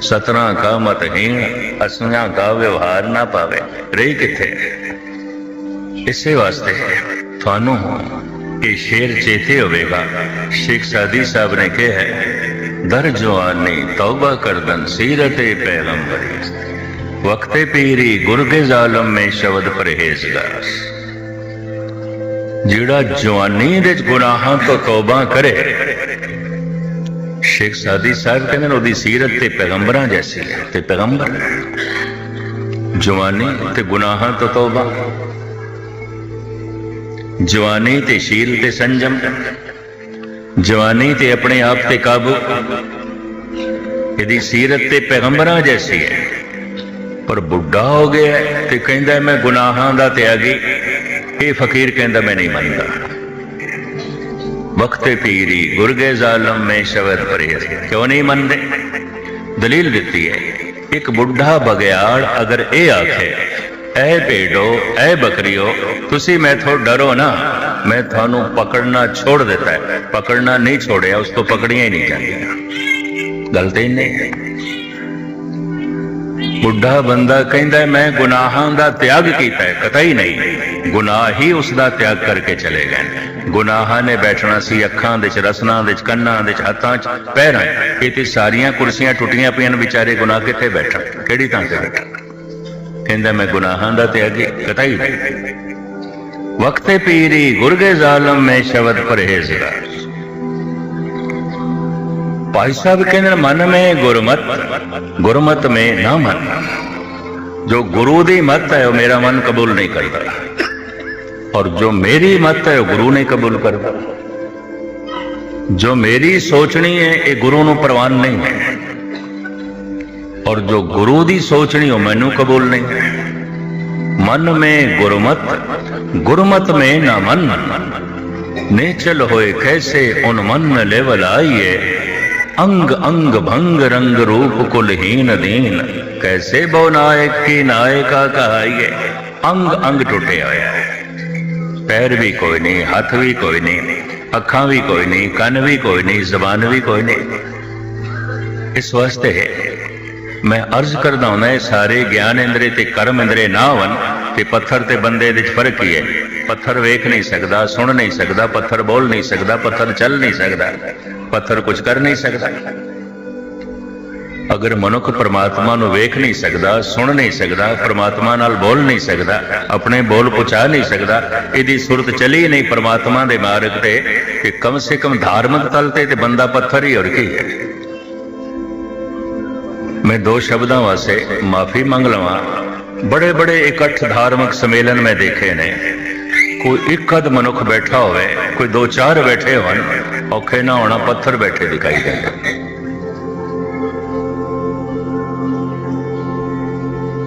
ਸਤਨਾ ਕਾ ਮਤ ਹੀਣ ਅਸਨਾ ਕਾ ਵਿਵਹਾਰ ਨਾ ਪਾਵੇ। ਰਹੀ ਕਿੱਥੇ? ਇਸੇ ਵਾਸਤੇ ਤੁਹਾਨੂੰ ਇਹ ਸ਼ੇਰ ਚੇਤੇ ਹੋਵੇਗਾ। ਸ਼ੇਖ ਸਾਦੀ ਸਾਹਿਬ ਨੇ ਕਿਹਾ ਦਰ ਜਵਾਨੀ ਤੌਬਾ ਕਰਦਨ ਸੀਰਤੇ ਪੈਗੰਬਰੀ। ਵਕਤੇ ਪੀਰੀ ਗੁਰਗੇ ਜ਼ਾਲਮ ਮੈਂ ਸ਼ਬਦ ਪਰਹੇਜ਼ਗਾਰ ਜਿਹੜਾ ਜਵਾਨੀ ਦੇ ਗੁਨਾਹਾਂ ਤੋਂ ਤੌਬਾ ਕਰੇ, ਸ਼ੇਖ ਸਾਦੀ ਸਾਹਿਬ ਕਹਿੰਦੇ ਨੇ ਉਹਦੀ ਸੀਰਤ ਤੇ ਪੈਗੰਬਰਾਂ ਜੈਸੀ ਹੈ, ਤੇ ਪੈਗੰਬਰ। ਜਵਾਨੀ ਤੇ ਗੁਨਾਹਾਂ ਤੋਂ ਤੌਬਾ। ਜਵਾਨੀ ਤੇ ਸ਼ੀਲ ਤੇ ਸੰਜਮ। ਜਵਾਨੀ ਤੇ ਆਪਣੇ ਆਪ ਤੇ ਕਾਬੂ। ਇਹਦੀ ਸੀਰਤ ਤੇ ਪੈਗੰਬਰਾਂ ਜੈਸੀ ਹੈ। ਪਰ ਬੁੱਢਾ ਹੋ ਗਿਆ ਤੇ ਕਹਿੰਦਾ ਮੈਂ ਗੁਨਾਹਾਂ ਦਾ ਤਿਆਗੀ। ਇਹ ਫਕੀਰ ਕਹਿੰਦਾ ਮੈਂ ਨਹੀਂ ਮੰਨਦਾ। ਵਕਤੇ ਪੀਰੀ ਗੁਰਗੇ ਜ਼ਾਲਮ ਮੈਂ ਸ਼ਬਦ ਪਰਹੇਜ਼ ਕਿਉਂ ਨਹੀਂ ਮੰਨਦੇ? ਦਲੀਲ ਦਿੱਤੀ ਹੈ, ਇੱਕ ਬੁੱਢਾ ਬਗਿਆੜ ਅਗਰ ਇਹ ਆਖੇ, ਐ ਭੇਡੋ, ਐ ਬੱਕਰੀਓ, ਤੁਸੀਂ ਮੈਥੋਂ ਡਰੋ ਨਾ। ਮੈਂ ਤੁਹਾਨੂੰ ਪਕੜਨਾ ਛੋੜ ਦਿੱਤਾ ਹੈ। ਪਕੜਨਾ ਨਹੀਂ ਛੋੜਿਆ, ਉਸ ਤੋਂ ਪਕੜੀਆਂ ਹੀ ਨਹੀਂ ਜਾਂਦੀਆਂ। ਗੱਲ ਤੇ ਨਹੀਂ ਹੈ। ਬੁੱਢਾ ਬੰਦਾ ਕਹਿੰਦਾ ਮੈਂ ਗੁਨਾਹਾਂ ਦਾ ਤਿਆਗ ਕੀਤਾ ਹੈ ਹੀ ਨਹੀਂ। ਗੁਨਾਹ ਹੀ ਉਸ ਦਾ ਤਿਆਗ ਕਰਕੇ ਚਲੇ ਗਏ ਗੁਨਾਹਾਂ ਨੇ ਬੈਠਣਾ ਸੀ ਅੱਖਾਂ ਦੇ ਚ ਰਸਨਾਂ ਦੇ ਚ ਕੰਨਾਂ ਦੇ ਚ ਹੱਥਾਂ ਚ ਪੈਰਾਂ 'ਚ। ਇਹ ਤੇ ਸਾਰੀਆਂ ਕੁਰਸੀਆਂ ਟੁੱਟੀਆਂ ਪਈਆਂ ਨੇ, ਵਿਚਾਰੇ ਗੁਨਾਹ ਕਿੱਥੇ ਬੈਠਣ? ਕਿਹੜੀ ਥਾਂ ਤੇ ਬੈਠਣ? ਕਹਿੰਦਾ, ਮੈਂ ਗੁਨਾਹਾਂ ਦਾ ਤਿਆਗੀ ਕਤਈ ਨਹੀਂ। ਵਕਤੇ ਪੀਰੀ ਗੁਰਗੇ ਜ਼ਾਲਮ ਮੈਂ ਸ਼ਬਦ ਪਰਹੇਜ਼ਗਾਰ। ਭਾਈ ਸਾਹਿਬ ਕਹਿੰਦੇ ਮਨ ਮੇ ਗੁਰਮਤ ਗੁਰਮਤ ਮੇ ਨਾ ਮਨ। ਜੋ ਗੁਰੂ ਦੀ ਮਤ ਹੈ, ਉਹ ਮੇਰਾ ਮਨ ਕਬੂਲ ਨਹੀਂ ਕਰਦਾ। ਔਰ ਜੋ ਮੇਰੀ ਮਤ ਹੈ, ਉਹ ਗੁਰੂ ਨੇ ਕਬੂਲ ਕਰਦਾ। ਜੋ ਮੇਰੀ ਸੋਚਣੀ ਹੈ, ਇਹ ਗੁਰੂ ਨੂੰ ਪ੍ਰਵਾਨ ਨਹੀਂ ਹੈ। ਔਰ ਜੋ ਗੁਰੂ ਦੀ ਸੋਚਣੀ, ਉਹ ਮੈਨੂੰ ਕਬੂਲ ਨਹੀਂ ਮਨ ਮੇ ਗੁਰਮਤ ਗੁਰਮਤ ਮੇ ਨਾ ਮਨ। ਨੇ ਚਲ ਹੋਏ ਕੈਸੇ, ਉਨ ਮਨ ਲੈਵਲ ਆਈਏ। अंग अंग भंग रंग रूप कुल हीन दीन। कैसे बहुनायक की नायिका कहाइए अंग अंग टूटे आया पैर भी कोई नहीं, हाथ भी कोई नहीं, अखा भी कोई नहीं, कन भी कोई नहीं, जबान भी कोई नहीं। इस वास्ते है, मैं अर्ज़ करता हूँ सारे ज्ञान इंद्रे ते कर्म इंद्रे ना वन ਕਿ ਪੱਥਰ ਤੇ ਬੰਦੇ ਦੇ ਵਿੱਚ ਫ਼ਰਕ ਕੀ ਹੈ। ਪੱਥਰ ਵੇਖ ਨਹੀਂ ਸਕਦਾ, ਸੁਣ ਨਹੀਂ ਸਕਦਾ, ਪੱਥਰ ਬੋਲ ਨਹੀਂ ਸਕਦਾ, ਪੱਥਰ ਚੱਲ ਨਹੀਂ ਸਕਦਾ, ਪੱਥਰ ਕੁਝ ਕਰ ਨਹੀਂ ਸਕਦਾ। ਅਗਰ ਮਨੁੱਖ ਪਰਮਾਤਮਾ ਨੂੰ ਵੇਖ ਨਹੀਂ ਸਕਦਾ, ਸੁਣ ਨਹੀਂ ਸਕਦਾ, ਪਰਮਾਤਮਾ ਨਾਲ ਬੋਲ ਨਹੀਂ ਸਕਦਾ, ਆਪਣੇ ਬੋਲ ਪਹੁੰਚਾ ਨਹੀਂ ਸਕਦਾ, ਇਹਦੀ ਸੁਰਤ ਚਲੀ ਨਹੀਂ ਪਰਮਾਤਮਾ ਦੇ ਮਾਰਗ ਤੇ, ਕਿ ਕਮ ਸੇ ਕਮ ਧਾਰਮਿਕ ਤਲ ਤੇ ਤੇ ਬੰਦਾ ਪੱਥਰ ਹੀ ਹੋਰ ਕੀ ਮੈਂ ਦੋ ਸ਼ਬਦਾਂ ਵਾਸਤੇ ਮਾਫੀ ਮੰਗ ਲਵਾਂ। ਬੜੇ ਬੜੇ ਇਕੱਠ ਧਾਰਮਿਕ ਸੰਮੇਲਨ ਮੈਂ ਦੇਖੇ ਨੇ ਕੋਈ ਇੱਕ ਅਦ ਮਨੁੱਖ ਬੈਠਾ ਹੋਵੇ ਕੋਈ ਦੋ ਚਾਰ ਬੈਠੇ ਹੋਣ ਔਖੇ ਨਾ ਹੋਣਾ ਪੱਥਰ ਬੈਠੇ ਦਿਖਾਈ ਦਿੰਦੇ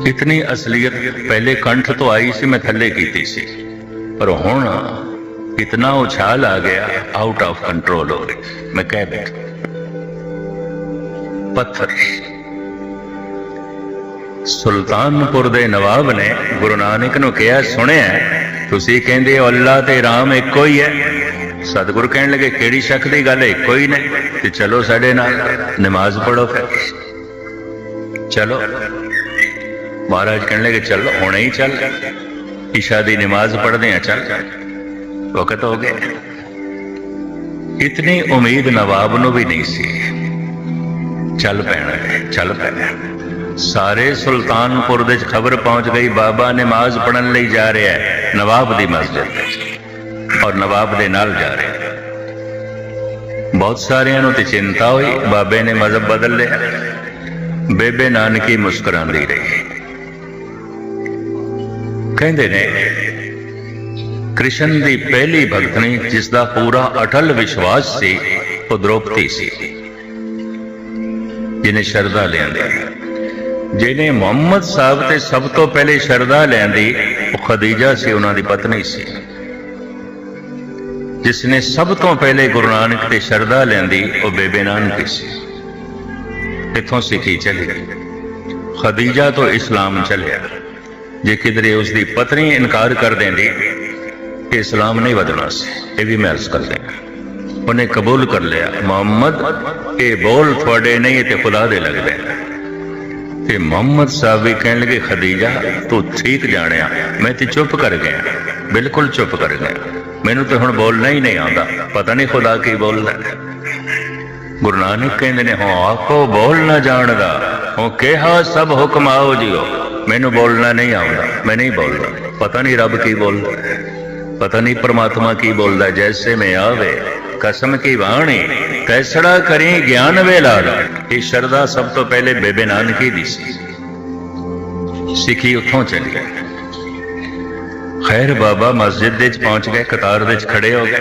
ਇਤਨੀ ਅਸਲੀਅਤ ਪਹਿਲੇ ਕੰਠ ਤੋਂ ਆਈ ਸੀ ਮੈਂ ਥੱਲੇ ਕੀਤੀ ਸੀ ਪਰ ਹੁਣ ਇਤਨਾ ਉਛਾਲ ਆ ਗਿਆ ਆਊਟ ਆਫ ਕੰਟਰੋਲ ਹੋ ਗਿਆ ਮੈਂ ਕਹਿ ਬੈਠਾ ਪੱਥਰ ਸੁਲਤਾਨਪੁਰ ਦੇ ਨਵਾਬ ਨੇ ਗੁਰੂ ਨਾਨਕ ਨੂੰ ਕਿਹਾ, ਸੁਣਿਆ, ਤੁਸੀਂ ਕਹਿੰਦੇ ਹੋ ਅੱਲਾ ਤੇ ਰਾਮ ਇੱਕੋ ਹੀ ਹੈ। ਸਤਿਗੁਰ ਕਹਿਣ ਲੱਗੇ, ਕਿਹੜੀ ਸ਼ੱਕ ਦੀ ਗੱਲ ਹੈ, ਇੱਕੋ ਹੀ ਨੇ? ਤੇ ਚਲੋ ਸਾਡੇ ਨਾਲ, ਨਮਾਜ਼ ਪੜੋ ਫਿਰ। ਚਲੋ। ਮਹਾਰਾਜ ਕਹਿਣ ਲੱਗੇ, ਚੱਲ, ਹੁਣੇ ਹੀ ਚੱਲ। ਇਸ਼ਾ ਦੀ ਨਮਾਜ਼ ਪੜ੍ਹਦੇ ਆ ਚੱਲ। ਵਕਤ ਹੋ ਗਿਆ। ਇਤਨੀ ਉਮੀਦ ਨਵਾਬ ਨੂੰ ਵੀ ਨਹੀਂ ਸੀ। ਚੱਲ ਪੈਣਾ ਚੱਲ ਪੈਣਾ। ਸਾਰੇ ਸੁਲਤਾਨਪੁਰ ਦੇ ਚ ਖਬਰ ਪਹੁੰਚ ਗਈ, ਬਾਬਾ ਨਮਾਜ਼ ਪੜਨ ਲਈ ਜਾ ਰਿਹਾ ਹੈ, ਨਵਾਬ ਦੀ ਮਸਜਿਦ ਔਰ ਨਵਾਬ ਦੇ ਨਾਲ ਜਾ ਰਿਹਾ ਬਹੁਤ ਸਾਰਿਆਂ ਨੂੰ ਤੇ ਚਿੰਤਾ ਹੋਈ, ਬਾਬੇ ਨੇ ਮਜ਼ਹਬ ਬਦਲ ਲਿਆ। ਬੇਬੇ ਨਾਨਕੀ ਮੁਸਕਰਾਉਂਦੀ ਰਹੀ। ਕਹਿੰਦੇ ਨੇ, ਕ੍ਰਿਸ਼ਨ ਦੀ ਪਹਿਲੀ ਭਗਤਣੀ ਜਿਸ ਦਾ ਪੂਰਾ ਅਟਲ ਵਿਸ਼ਵਾਸ ਸੀ, ਉਹ ਦ੍ਰੋਪਦੀ ਸੀ, ਜਿਹਨੇ ਸ਼ਰਧਾ ਲਿਆਂਦੀ। ਜਿਹਨੇ ਮੁਹੰਮਦ ਸਾਹਿਬ ਤੇ ਸਭ ਤੋਂ ਪਹਿਲੇ ਸ਼ਰਧਾ ਲਿਆਂਦੀ ਉਹ ਖਦੀਜਾ ਸੀ, ਉਹਨਾਂ ਦੀ ਪਤਨੀ ਸੀ। ਜਿਸ ਨੇ ਸਭ ਤੋਂ ਪਹਿਲੇ ਗੁਰੂ ਨਾਨਕ ਤੇ ਸ਼ਰਧਾ ਲਿਆਂਦੀ ਉਹ ਬੇਬੇ ਨਾਨਕੀ ਸੀ। ਇੱਥੋਂ ਸਿੱਖੀ ਚਲੀ ਖਦੀਜਾ ਤੋਂ ਇਸਲਾਮ ਚੱਲਿਆ। ਜੇ ਕਿਧਰੇ ਉਸ ਦੀ ਪਤਨੀ ਇਨਕਾਰ ਕਰ ਦਿੰਦੀ ਕਿ ਇਸਲਾਮ ਨਹੀਂ ਵਧਣਾ ਸੀ। ਇਹ ਵੀ ਮੈਂ ਅਰਜ਼ ਕਰ ਦਿਆਂ ਉਹਨੇ ਕਬੂਲ ਕਰ ਲਿਆ, ਮੁਹੰਮਦ, ਇਹ ਬੋਲ ਤੁਹਾਡੇ ਨਹੀਂ ਤੇ ਖੁਦਾ ਦੇ ਲੱਗਦੇ। ਤੇ ਮੁਹੰਮਦ ਸਾਹਿਬ ਵੀ ਕਹਿਣ ਲੱਗੇ, ਖਦੀਜਾ, ਤੂੰ ਠੀਕ ਜਾਣਿਆ। ਮੈਂ ਤੇ ਚੁੱਪ ਕਰ ਗਿਆ। ਬਿਲਕੁਲ ਚੁੱਪ ਕਰ ਗਿਆ। ਮੈਨੂੰ ਤੇ ਹੁਣ ਬੋਲਣਾ ਹੀ ਨਹੀਂ ਆਉਂਦਾ। ਪਤਾ ਨਹੀਂ ਖੁਦਾ ਕੀ ਬੋਲਦਾ ਗੁਰੂ ਨਾਨਕ ਕਹਿੰਦੇ ਨੇ ਹੋ ਆਪੋ ਬੋਲ ਨਾ ਜਾਣਦਾ। ਹੋ ਕਿਹਾ ਸਭ ਹੁਕਮ ਆਓ ਜਿਓ। ਮੈਨੂੰ ਬੋਲਣਾ ਨਹੀਂ ਆਉਂਦਾ। ਮੈਂ ਨਹੀਂ ਬੋਲਦਾ। ਪਤਾ ਨਹੀਂ ਰੱਬ ਕੀ ਬੋਲਦਾ ਪਤਾ ਨਹੀਂ ਪਰਮਾਤਮਾ ਕੀ ਬੋਲਦਾ ਜੈਸੇ ਮੈਂ ਆਵੇ, ਕਸਮ ਕੀ ਬਾਣੀ। ਕੈਸੜਾ ਕਰੀ ਗਿਆਨ ਵੇਲਾ ਇਹ ਸ਼ਰਦਾ ਸਭ ਤੋਂ ਪਹਿਲੇ ਬੇਬੇ ਨਾਨਕੀ ਦੀ ਸੀ। ਸਿੱਖੀ ਉੱਥੋਂ ਚੱਲੀ ਖੈਰ ਬਾਬਾ ਮਸਜਿਦ ਦੇ ਵਿੱਚ ਪਹੁੰਚ ਗਏ, ਕਤਾਰ ਵਿੱਚ ਖੜੇ ਹੋ ਗਏ।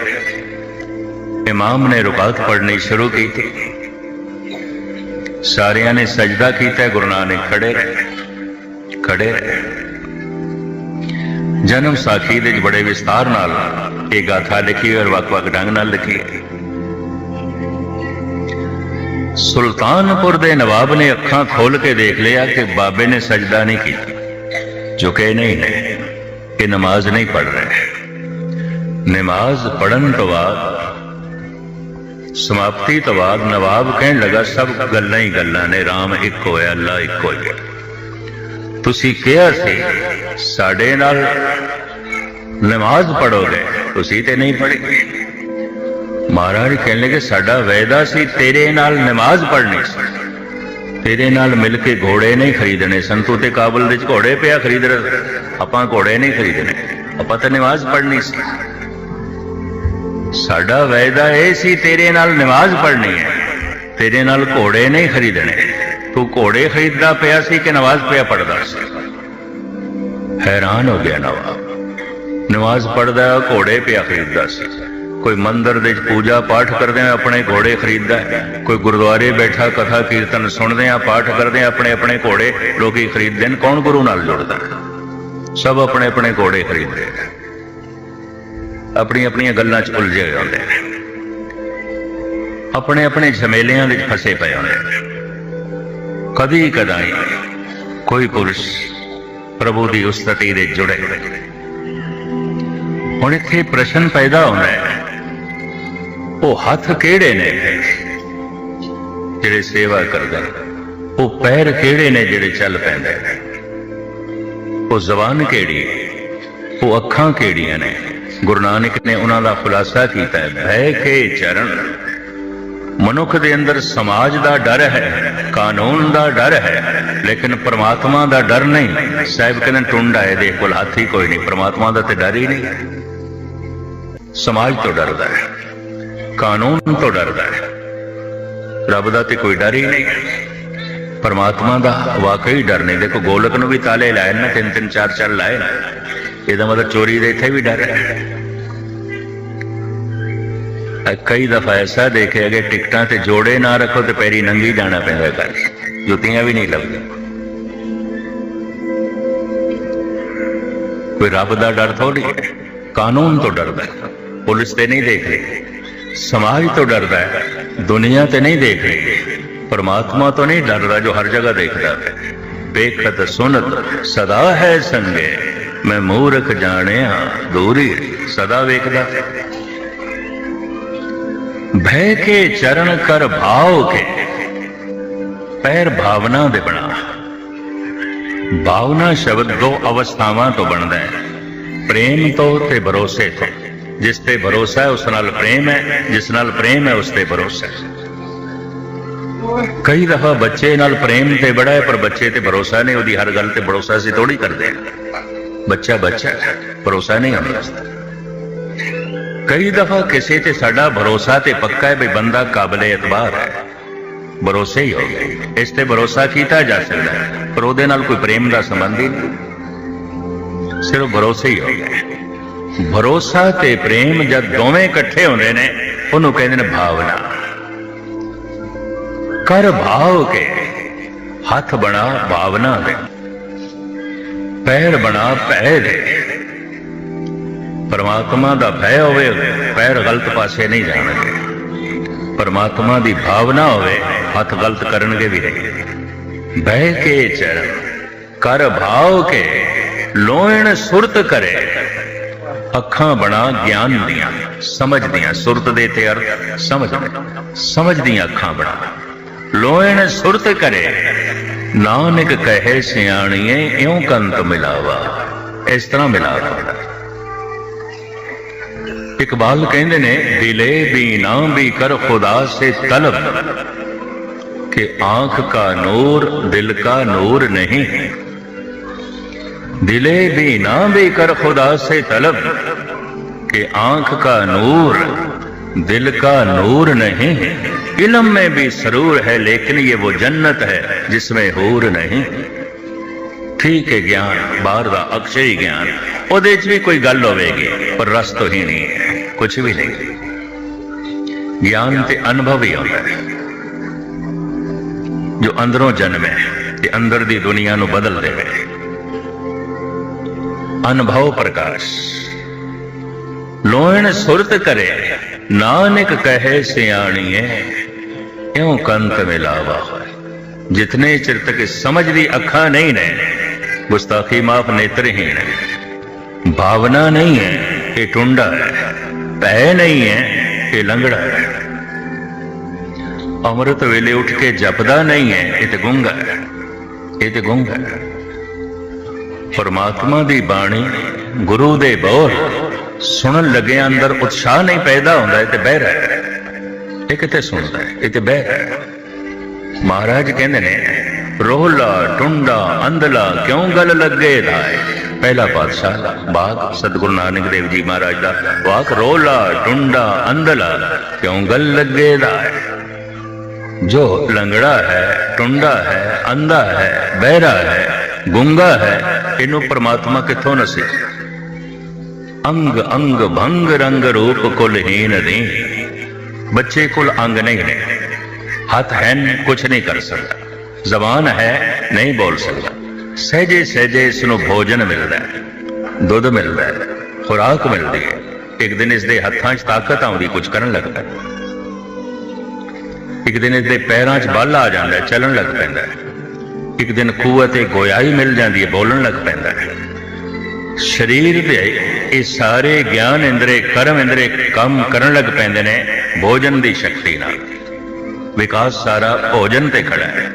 ਇਮਾਮ ਨੇ ਰੁਕਾਤ ਪੜ੍ਹਨੀ ਸ਼ੁਰੂ ਕੀਤੀ। ਸਾਰਿਆਂ ਨੇ ਸਜਦਾ ਕੀਤਾ, ਗੁਰੂ ਨਾਨਕ ਖੜੇ ਖੜੇ ਜਨਮ ਸਾਖੀ ਦੇ ਬੜੇ ਵਿਸਤਾਰ ਨਾਲ ਇਹ ਗਾਥਾ ਲਿਖੀ ਔਰ ਵੱਖ-ਵੱਖ ਢੰਗ ਨਾਲ ਲਿਖੀ। ਹੈ ਸੁਲਤਾਨਪੁਰ ਦੇ ਨਵਾਬ ਨੇ ਅੱਖਾਂ ਖੋਲ ਕੇ ਦੇਖ ਲਿਆ ਕਿ ਬਾਬੇ ਨੇ ਸਜਦਾ ਨਹੀਂ ਕੀਤਾ ਝੁਕੇ ਨਹੀਂ ਨੇ ਇਹ ਨਮਾਜ਼ ਨਹੀਂ ਪੜ ਰਹੇ। ਨਮਾਜ਼ ਪੜਨ ਤੋਂ ਬਾਅਦ, ਸਮਾਪਤੀ ਤੋਂ ਬਾਅਦ ਨਵਾਬ ਕਹਿਣ ਲੱਗਾ, ਸਭ ਗੱਲਾਂ ਹੀ ਗੱਲਾਂ ਨੇ RAM ਇੱਕੋ ਹੈ, ਅੱਲਾ ਇੱਕੋ ਹੀ ਹੈ। ਤੁਸੀਂ ਕਿਹਾ ਸੀ, ਸਾਡੇ ਨਾਲ ਨਮਾਜ਼ ਪੜੋਗੇ ਤੁਸੀਂ ਤੇ ਨਹੀਂ ਪੜ੍ਹੀ। ਮਹਾਰਾਜ ਕਹਿਣ ਲੱਗੇ ਸਾਡਾ ਵਾਅਦਾ ਸੀ ਤੇਰੇ ਨਾਲ ਨਮਾਜ਼ ਪੜ੍ਹਨੀ। ਸੀ ਤੇਰੇ ਨਾਲ ਮਿਲ ਕੇ ਘੋੜੇ ਨਹੀਂ ਖਰੀਦਣੇ। ਸਨ ਤੂੰ ਤੇ ਕਾਬਲ ਦੇ ਵਿੱਚ ਘੋੜੇ ਪਿਆ ਖਰੀਦ ਰਿਹਾ ਆਪਾਂ ਘੋੜੇ ਨਹੀਂ ਖਰੀਦਣੇ। ਆਪਾਂ ਤਾਂ ਨਮਾਜ਼ ਪੜ੍ਹਨੀ ਸੀ। ਸਾਡਾ ਵਾਅਦਾ ਇਹ ਸੀ ਤੇਰੇ ਨਾਲ ਨਮਾਜ਼ ਪੜ੍ਹਨੀ ਹੈ। ਤੇਰੇ ਨਾਲ ਘੋੜੇ ਨਹੀਂ ਖਰੀਦਣੇ। ਤੂੰ ਘੋੜੇ ਖਰੀਦਦਾ ਪਿਆ ਸੀ ਕਿ ਨਮਾਜ਼ ਪਿਆ ਪੜਦਾ ਸੀ? ਹੈਰਾਨ ਹੋ ਗਿਆ ਨਵਾਬ। ਨਮਾਜ਼ ਪੜਦਾ ਘੋੜੇ ਪਿਆ ਖਰੀਦਦਾ ਸੀ। ਕੋਈ ਮੰਦਰ ਦੇ ਵਿੱਚ ਪੂਜਾ ਪਾਠ ਕਰਦੇ ਆ, ਆਪਣੇ ਘੋੜੇ ਖਰੀਦਦਾ ਕੋਈ ਗੁਰਦੁਆਰੇ ਬੈਠਾ ਕਥਾ ਕੀਰਤਨ ਸੁਣਦੇ ਆ, ਪਾਠ ਕਰਦੇ ਆ, ਆਪਣੇ ਆਪਣੇ ਘੋੜੇ ਲੋਕੀ ਖਰੀਦਦੇ ਨੇ। ਕੌਣ ਗੁਰੂ ਨਾਲ ਜੁੜਦਾ? ਸਭ ਆਪਣੇ ਆਪਣੇ ਘੋੜੇ ਖਰੀਦਦੇ ਨੇ ਆਪਣੀ ਆਪਣੀਆਂ ਗੱਲਾਂ 'ਚ ਉਲਝੇ ਹੋਏ ਹੁੰਦੇ ਨੇ ਆਪਣੇ ਆਪਣੇ ਝਮੇਲਿਆਂ ਵਿੱਚ ਫਸੇ ਪਏ ਹੁੰਦੇ ਨੇ ਕਦੀ ਕਦਾਈ ਕੋਈ ਪੁਰਸ਼ ਪ੍ਰਭੂ ਦੀ ਉਸਤਤੀ ਦੇ ਜੁੜੇ ਹੁਣ ਇੱਥੇ ਪ੍ਰਸ਼ਨ ਪੈਦਾ ਹੁੰਦਾ ਹੈ। ਉਹ ਹੱਥ ਕਿਹੜੇ ਨੇ? ਜਿਹੜੇ ਸੇਵਾ ਕਰਦੇ ਉਹ ਪੈਰ ਕਿਹੜੇ ਨੇ ਜਿਹੜੇ ਚੱਲ ਪੈਂਦੇ ਉਹ ਜ਼ਬਾਨ ਕਿਹੜੀ ਉਹ ਅੱਖਾਂ ਕਿਹੜੀਆਂ ਨੇ? ਗੁਰੂ ਨਾਨਕ ਨੇ ਉਹਨਾਂ ਦਾ ਖੁਲਾਸਾ ਕੀਤਾ ਹੈ। ਭੈ ਕੇ ਚਰਨ। ਮਨੁੱਖ ਦੇ ਅੰਦਰ ਸਮਾਜ ਦਾ ਡਰ ਹੈ, ਕਾਨੂੰਨ ਦਾ ਡਰ ਹੈ, ਲੇਕਿਨ ਪ੍ਰਮਾਤਮਾ ਦਾ ਡਰ ਨਹੀਂ। ਸਾਹਿਬ ਕਹਿੰਦੇ ਟੁੰਡਾ ਇਹਦੇ ਕੋਲ ਹਾਥੀ ਕੋਈ ਨਹੀਂ। ਪ੍ਰਮਾਤਮਾ ਦਾ ਤੇ ਡਰ ਹੀ ਨਹੀਂ। ਸਮਾਜ ਤੋਂ ਡਰਦਾ ਹੈ। ਕਾਨੂੰਨ ਤੋਂ ਡਰਦਾ ਹੈ। ਰੱਬ ਦਾ ਤੇ ਕੋਈ ਡਰ ਹੀ ਨਹੀਂ। ਪਰਮਾਤਮਾ ਦਾ ਵਾਕਈ ਡਰ ਨਹੀਂ। ਦੇਖੋ, ਗੋਲਕ ਨੂੰ ਵੀ ਤਾਲੇ ਲਾਏ ਨਾ, ਤਿੰਨ ਤਿੰਨ, ਚਾਰ ਚਾਰ ਲਾਏ ਨੇ। ਇਹਦਾ ਮਤਲਬ ਚੋਰੀ ਦੇ ਇੱਥੇ ਵੀ ਡਰ ਹੈ। ਕਈ ਦਫਾ ਐਸਾ ਦੇਖਿਆ ਕਿ ਟਿਕਟਾਂ ਤੇ ਜੋੜੇ ਨਾ ਰੱਖੋ ਤੇ ਪੈਰੀ ਨੰਗੀ ਜਾਣਾ ਪੈਂਦਾ ਘਰ। ਜੁੱਤੀਆਂ ਵੀ ਨਹੀਂ ਲੱਭਦੀਆਂ। ਕੋਈ ਰੱਬ ਦਾ ਡਰ ਥੋੜੀ ਕਾਨੂੰਨ ਤੋਂ ਡਰਦਾ ਪੁਲਿਸ ਤੇ ਨਹੀਂ ਦੇਖ ਰਹੀ। ਸਮਾਜ ਤੋਂ ਡਰਦਾ ਹੈ। ਦੁਨੀਆ ਤੇ ਨਹੀਂ ਦੇਖ ਰਹੀ। ਪਰਮਾਤਮਾ ਤੋਂ ਨਹੀਂ ਡਰਦਾ ਜੋ ਹਰ ਜਗ੍ਹਾ ਦੇਖਦਾ ਹੈ। ਵੇਖਤ ਸੁਨਤ ਸਦਾ ਹੈ ਸੰਗੇ। ਮੈਂ ਮੂਰਖ ਜਾਣਿਆ ਦੂਰੀ ਸਦਾ ਵੇਖਦਾ। ਭੈ ਕੇ ਚਰਨ ਕਰ ਭਾਵ ਕੇ। ਪੈਰ ਭਾਵਨਾ ਦੇ ਬਣਾ। ਭਾਵਨਾ ਸ਼ਬਦ ਦੋ ਅਵਸਥਾਵਾਂ ਤੋਂ ਬਣਦਾ ਹੈ। ਪ੍ਰੇਮ ਤੋਂ ਤੇ ਭਰੋਸੇ ਤੋਂ। ਜਿਸ ਤੇ ਭਰੋਸਾ ਹੈ, ਉਸ ਨਾਲ ਪ੍ਰੇਮ ਹੈ, ਜਿਸ ਨਾਲ ਪ੍ਰੇਮ ਹੈ, ਉਸ ਤੇ ਭਰੋਸਾ ਹੈ। ਕਈ ਦਫਾ ਬੱਚੇ ਨਾਲ ਪ੍ਰੇਮ ਤੇ ਬੜਾ ਹੈ, ਪਰ ਬੱਚੇ ਤੇ ਭਰੋਸਾ ਨਹੀਂ, ਉਹਦੀ ਹਰ ਗੱਲ ਤੇ ਭਰੋਸਾ ਅਸੀਂ ਥੋੜੀ ਕਰਦੇ ਹਾਂ। ਬੱਚਾ ਬੱਚਾ ਭਰੋਸਾ ਨਹੀਂ ਹੁੰਦਾ ਕਈ ਦਫਾ ਕਿਸੇ ਤੇ ਸਾਡਾ ਭਰੋਸਾ ਤੇ ਪੱਕਾ ਹੈ ਵੀ ਬੰਦਾ ਕਾਬਲੇ ਇਤਬਾਰ ਹੈ। ਭਰੋਸੇ ਹੀ ਹੋ ਗਏ। ਇਸ ਤੇ ਭਰੋਸਾ ਕੀਤਾ ਜਾ ਸਕਦਾ ਹੈ, ਪਰ ਉਹਦੇ ਨਾਲ ਕੋਈ ਪ੍ਰੇਮ ਦਾ ਸੰਬੰਧ ਹੀ ਨਹੀਂ। ਸਿਰਫ ਭਰੋਸੇ ਹੀ ਹੋ ਗਏ। ਭਰੋਸਾ ਤੇ ਪ੍ਰੇਮ ਜਦ ਦੋਵੇਂ ਇਕੱਠੇ ਹੁੰਦੇ ਨੇ, ਉਹਨੂੰ ਕਹਿੰਦੇ ਨੇ ਭਾਵਨਾ। ਕਰ ਭਾਵ ਕੇ, ਹੱਥ ਬਣਾ ਭਾਵਨਾ ਦੇ, ਪੈਰ ਬਣਾ ਭੈ ਦੇ। ਪਰਮਾਤਮਾ ਦਾ ਭੈ ਹੋਵੇ, ਪੈਰ ਗਲਤ ਪਾਸੇ ਨਹੀਂ ਜਾਣਗੇ। ਪਰਮਾਤਮਾ ਦੀ ਭਾਵਨਾ ਹੋਵੇ, ਹੱਥ ਗਲਤ ਕਰਨਗੇ ਵੀ ਨਹੀਂ। ਬਹਿ ਕੇ ਚਰਨ, ਕਰ ਭਾਵ ਕੇ, ਲੋਇਣ ਸੁਰਤ ਕਰੇ। ਅੱਖਾਂ ਬਣਾ ਗਿਆਨ ਦੀਆਂ ਸਮਝ ਦੀਆਂ ਸੁਰਤ ਦੇ ਤੇ ਅਰਥ ਸਮਝ ਸਮਝ ਦੀਆਂ ਅੱਖਾਂ ਬਣਾ ਲੋਇਣ ਸੁਰਤ ਕਰੇ ਨਾਨਕ ਕਹੇ ਸਿਆਣੀਏ ਇਉਂ ਕੰਤ ਮਿਲਾਵਾ ਇਸ ਤਰ੍ਹਾਂ ਮਿਲਾਵਾ ਇਕਬਾਲ ਕਹਿੰਦੇ ਨੇ ਦਿਲੇ ਵੀ ਨਾ ਵੀ ਕਰ ਖੁਦਾ ਸੇ ਤਲਬ ਕਿ ਆਂਖ ਕਾ ਨੂਰ ਦਿਲ ਕਾ ਨੂਰ ਨਹੀਂ दिले भी ना भी कर खुदा से तलब कि आंख का नूर दिल का नूर नहीं इल्म में भी सरूर है लेकिन ये वो जन्नत है जिसमें हूर नहीं ਠੀਕ ਹੈ ਗਿਆਨ ਬਾਹਰ ਦਾ ਅਕਸ਼ਰੀ ਗਿਆਨ ਉਹਦੇ 'ਚ ਵੀ ਕੋਈ ਗੱਲ ਹੋਵੇਗੀ ਪਰ ਰਸ ਤੋਂ ਹੀ ਨਹੀਂ ਹੈ ਕੁਝ ਵੀ ਨਹੀਂ ਗਿਆਨ ਤੇ ਅਨੁਭਵ ਹੀ ਹੁੰਦਾ ਹੈ ਜੋ ਅੰਦਰੋਂ ਜਨਮੇ ਤੇ ਅੰਦਰ ਦੀ ਦੁਨੀਆ ਨੂੰ ਬਦਲ ਦੇਵੇ ਅਨੁਭਵ ਪ੍ਰਕਾਸ਼। ਲੋਇਣ ਸੁਰਤ ਕਰੇ, ਨਾਨਕ ਕਹੇ ਸਿਆਣੀਏ ਇਉਂ ਕੰਤ ਮਿਲਾਵਾ ਜਿਤਨੇ ਚਿਰ ਤੱਕ ਸਮਝ ਦੀ ਅੱਖਾਂ ਨਹੀਂ ਨੇ, ਗੁਸਤਾਖੀ ਮਾਫ ਨੇਤਰਹੀਣ। ਭਾਵਨਾ ਨਹੀਂ ਹੈ ਇਹ ਟੁੰਡਾ ਹੈ, ਭੈ ਨਹੀਂ ਹੈ ਇਹ ਲੰਗੜਾ ਹੈ। ਅੰਮ੍ਰਿਤ ਵੇਲੇ ਉੱਠ ਕੇ ਜਪਦਾ ਨਹੀਂ ਹੈ, ਇਹ ਤੇ ਗੁੰਗਾ ਹੈ, ਇਹ ਤੇ ਗੁੰਗਾ ਹੈ। ਪਰਮਾਤਮਾ ਦੀ ਬਾਣੀ ਗੁਰੂ ਦੇ ਬੋਲ ਸੁਣਨ ਲੱਗਿਆ ਅੰਦਰ ਉਤਸ਼ਾਹ ਨਹੀਂ ਪੈਦਾ ਹੁੰਦਾ, ਇਹ ਤੇ ਬਹਿਰਾ ਹੈ ਇਹ ਕਿਤੇ ਸੁਣਦਾ ਇਹ ਤੇ ਬਹਿਰਾ ਮਹਾਰਾਜ ਕਹਿੰਦੇ ਨੇ, ਰੋਹਲਾ, ਟੁੰਡਾ, ਅੰਧਲਾ, ਕਿਉਂ ਗੱਲ ਲੱਗੇ ਧਾਏ ਪਹਿਲਾ ਪਾਤਸ਼ਾਹ ਦਾ ਬਾਗ, ਸਤਿਗੁਰੂ ਨਾਨਕ ਦੇਵ ਜੀ ਮਹਾਰਾਜ ਦਾ ਵਾਕ ਰੋਹਲਾ, ਟੁੰਡਾ, ਅੰਧਲਾ, ਕਿਉਂ ਗੱਲ ਲੱਗੇ ਧਾਏ ਜੋ ਲੰਗੜਾ ਹੈ, ਟੁੰਡਾ ਹੈ, ਅੰਧਾ ਹੈ, ਬਹਿਰਾ ਹੈ ਗੁੰਗਾ ਹੈ, ਇਹਨੂੰ ਪ੍ਰਮਾਤਮਾ ਕਿੱਥੋਂ ਨਸੇ ਅੰਗ ਅੰਗ ਭੰਗ ਰੰਗ ਰੂਪ ਕੁਲਹੀਨ ਦੀ ਬੱਚੇ ਕੋਲ ਅੰਗ ਨਹੀਂ ਨੇ। ਹੱਥ ਹੈ ਕੁਝ ਨਹੀਂ ਕਰ ਸਕਦਾ। ਜ਼ਬਾਨ ਹੈ, ਨਹੀਂ ਬੋਲ ਸਕਦਾ। ਸਹਜੇ ਸਹਜੇ ਇਸ ਨੂੰ ਭੋਜਨ ਮਿਲਦਾ ਹੈ। ਦੁੱਧ ਮਿਲਦਾ ਹੈ, ਖੁਰਾਕ ਮਿਲਦੀ ਹੈ। ਇੱਕ ਦਿਨ ਇਸ ਦੇ ਹੱਥਾਂ 'ਚ ਤਾਕਤ ਆਉਂਦੀ ਕੁਝ ਕਰਨ ਲੱਗਦਾ ਹੈ। ਇੱਕ ਦਿਨ ਇਸ ਦੇ ਪੈਰਾਂ 'ਚ ਬਲ ਆ ਜਾਂਦਾ ਚੱਲਣ ਲੱਗ ਪੈਂਦਾ ਹੈ। ਇੱਕ ਦਿਨ ਖੂਹ ਤੇ ਗੋਇਆਈ ਮਿਲ ਜਾਂਦੀ ਹੈ, ਬੋਲਣ ਲੱਗ ਪੈਂਦਾ ਹੈ। ਸਰੀਰ ਦੇ ਇਹ ਸਾਰੇ ਗਿਆਨ ਇੰਦਰੇ, ਕਰਮ ਇੰਦਰੇ ਕੰਮ ਕਰਨ ਲੱਗ ਪੈਂਦੇ ਨੇ, ਭੋਜਨ ਦੀ ਸ਼ਕਤੀ ਨਾਲ। ਵਿਕਾਸ ਸਾਰਾ ਭੋਜਨ ਤੇ ਖੜਾ ਹੈ।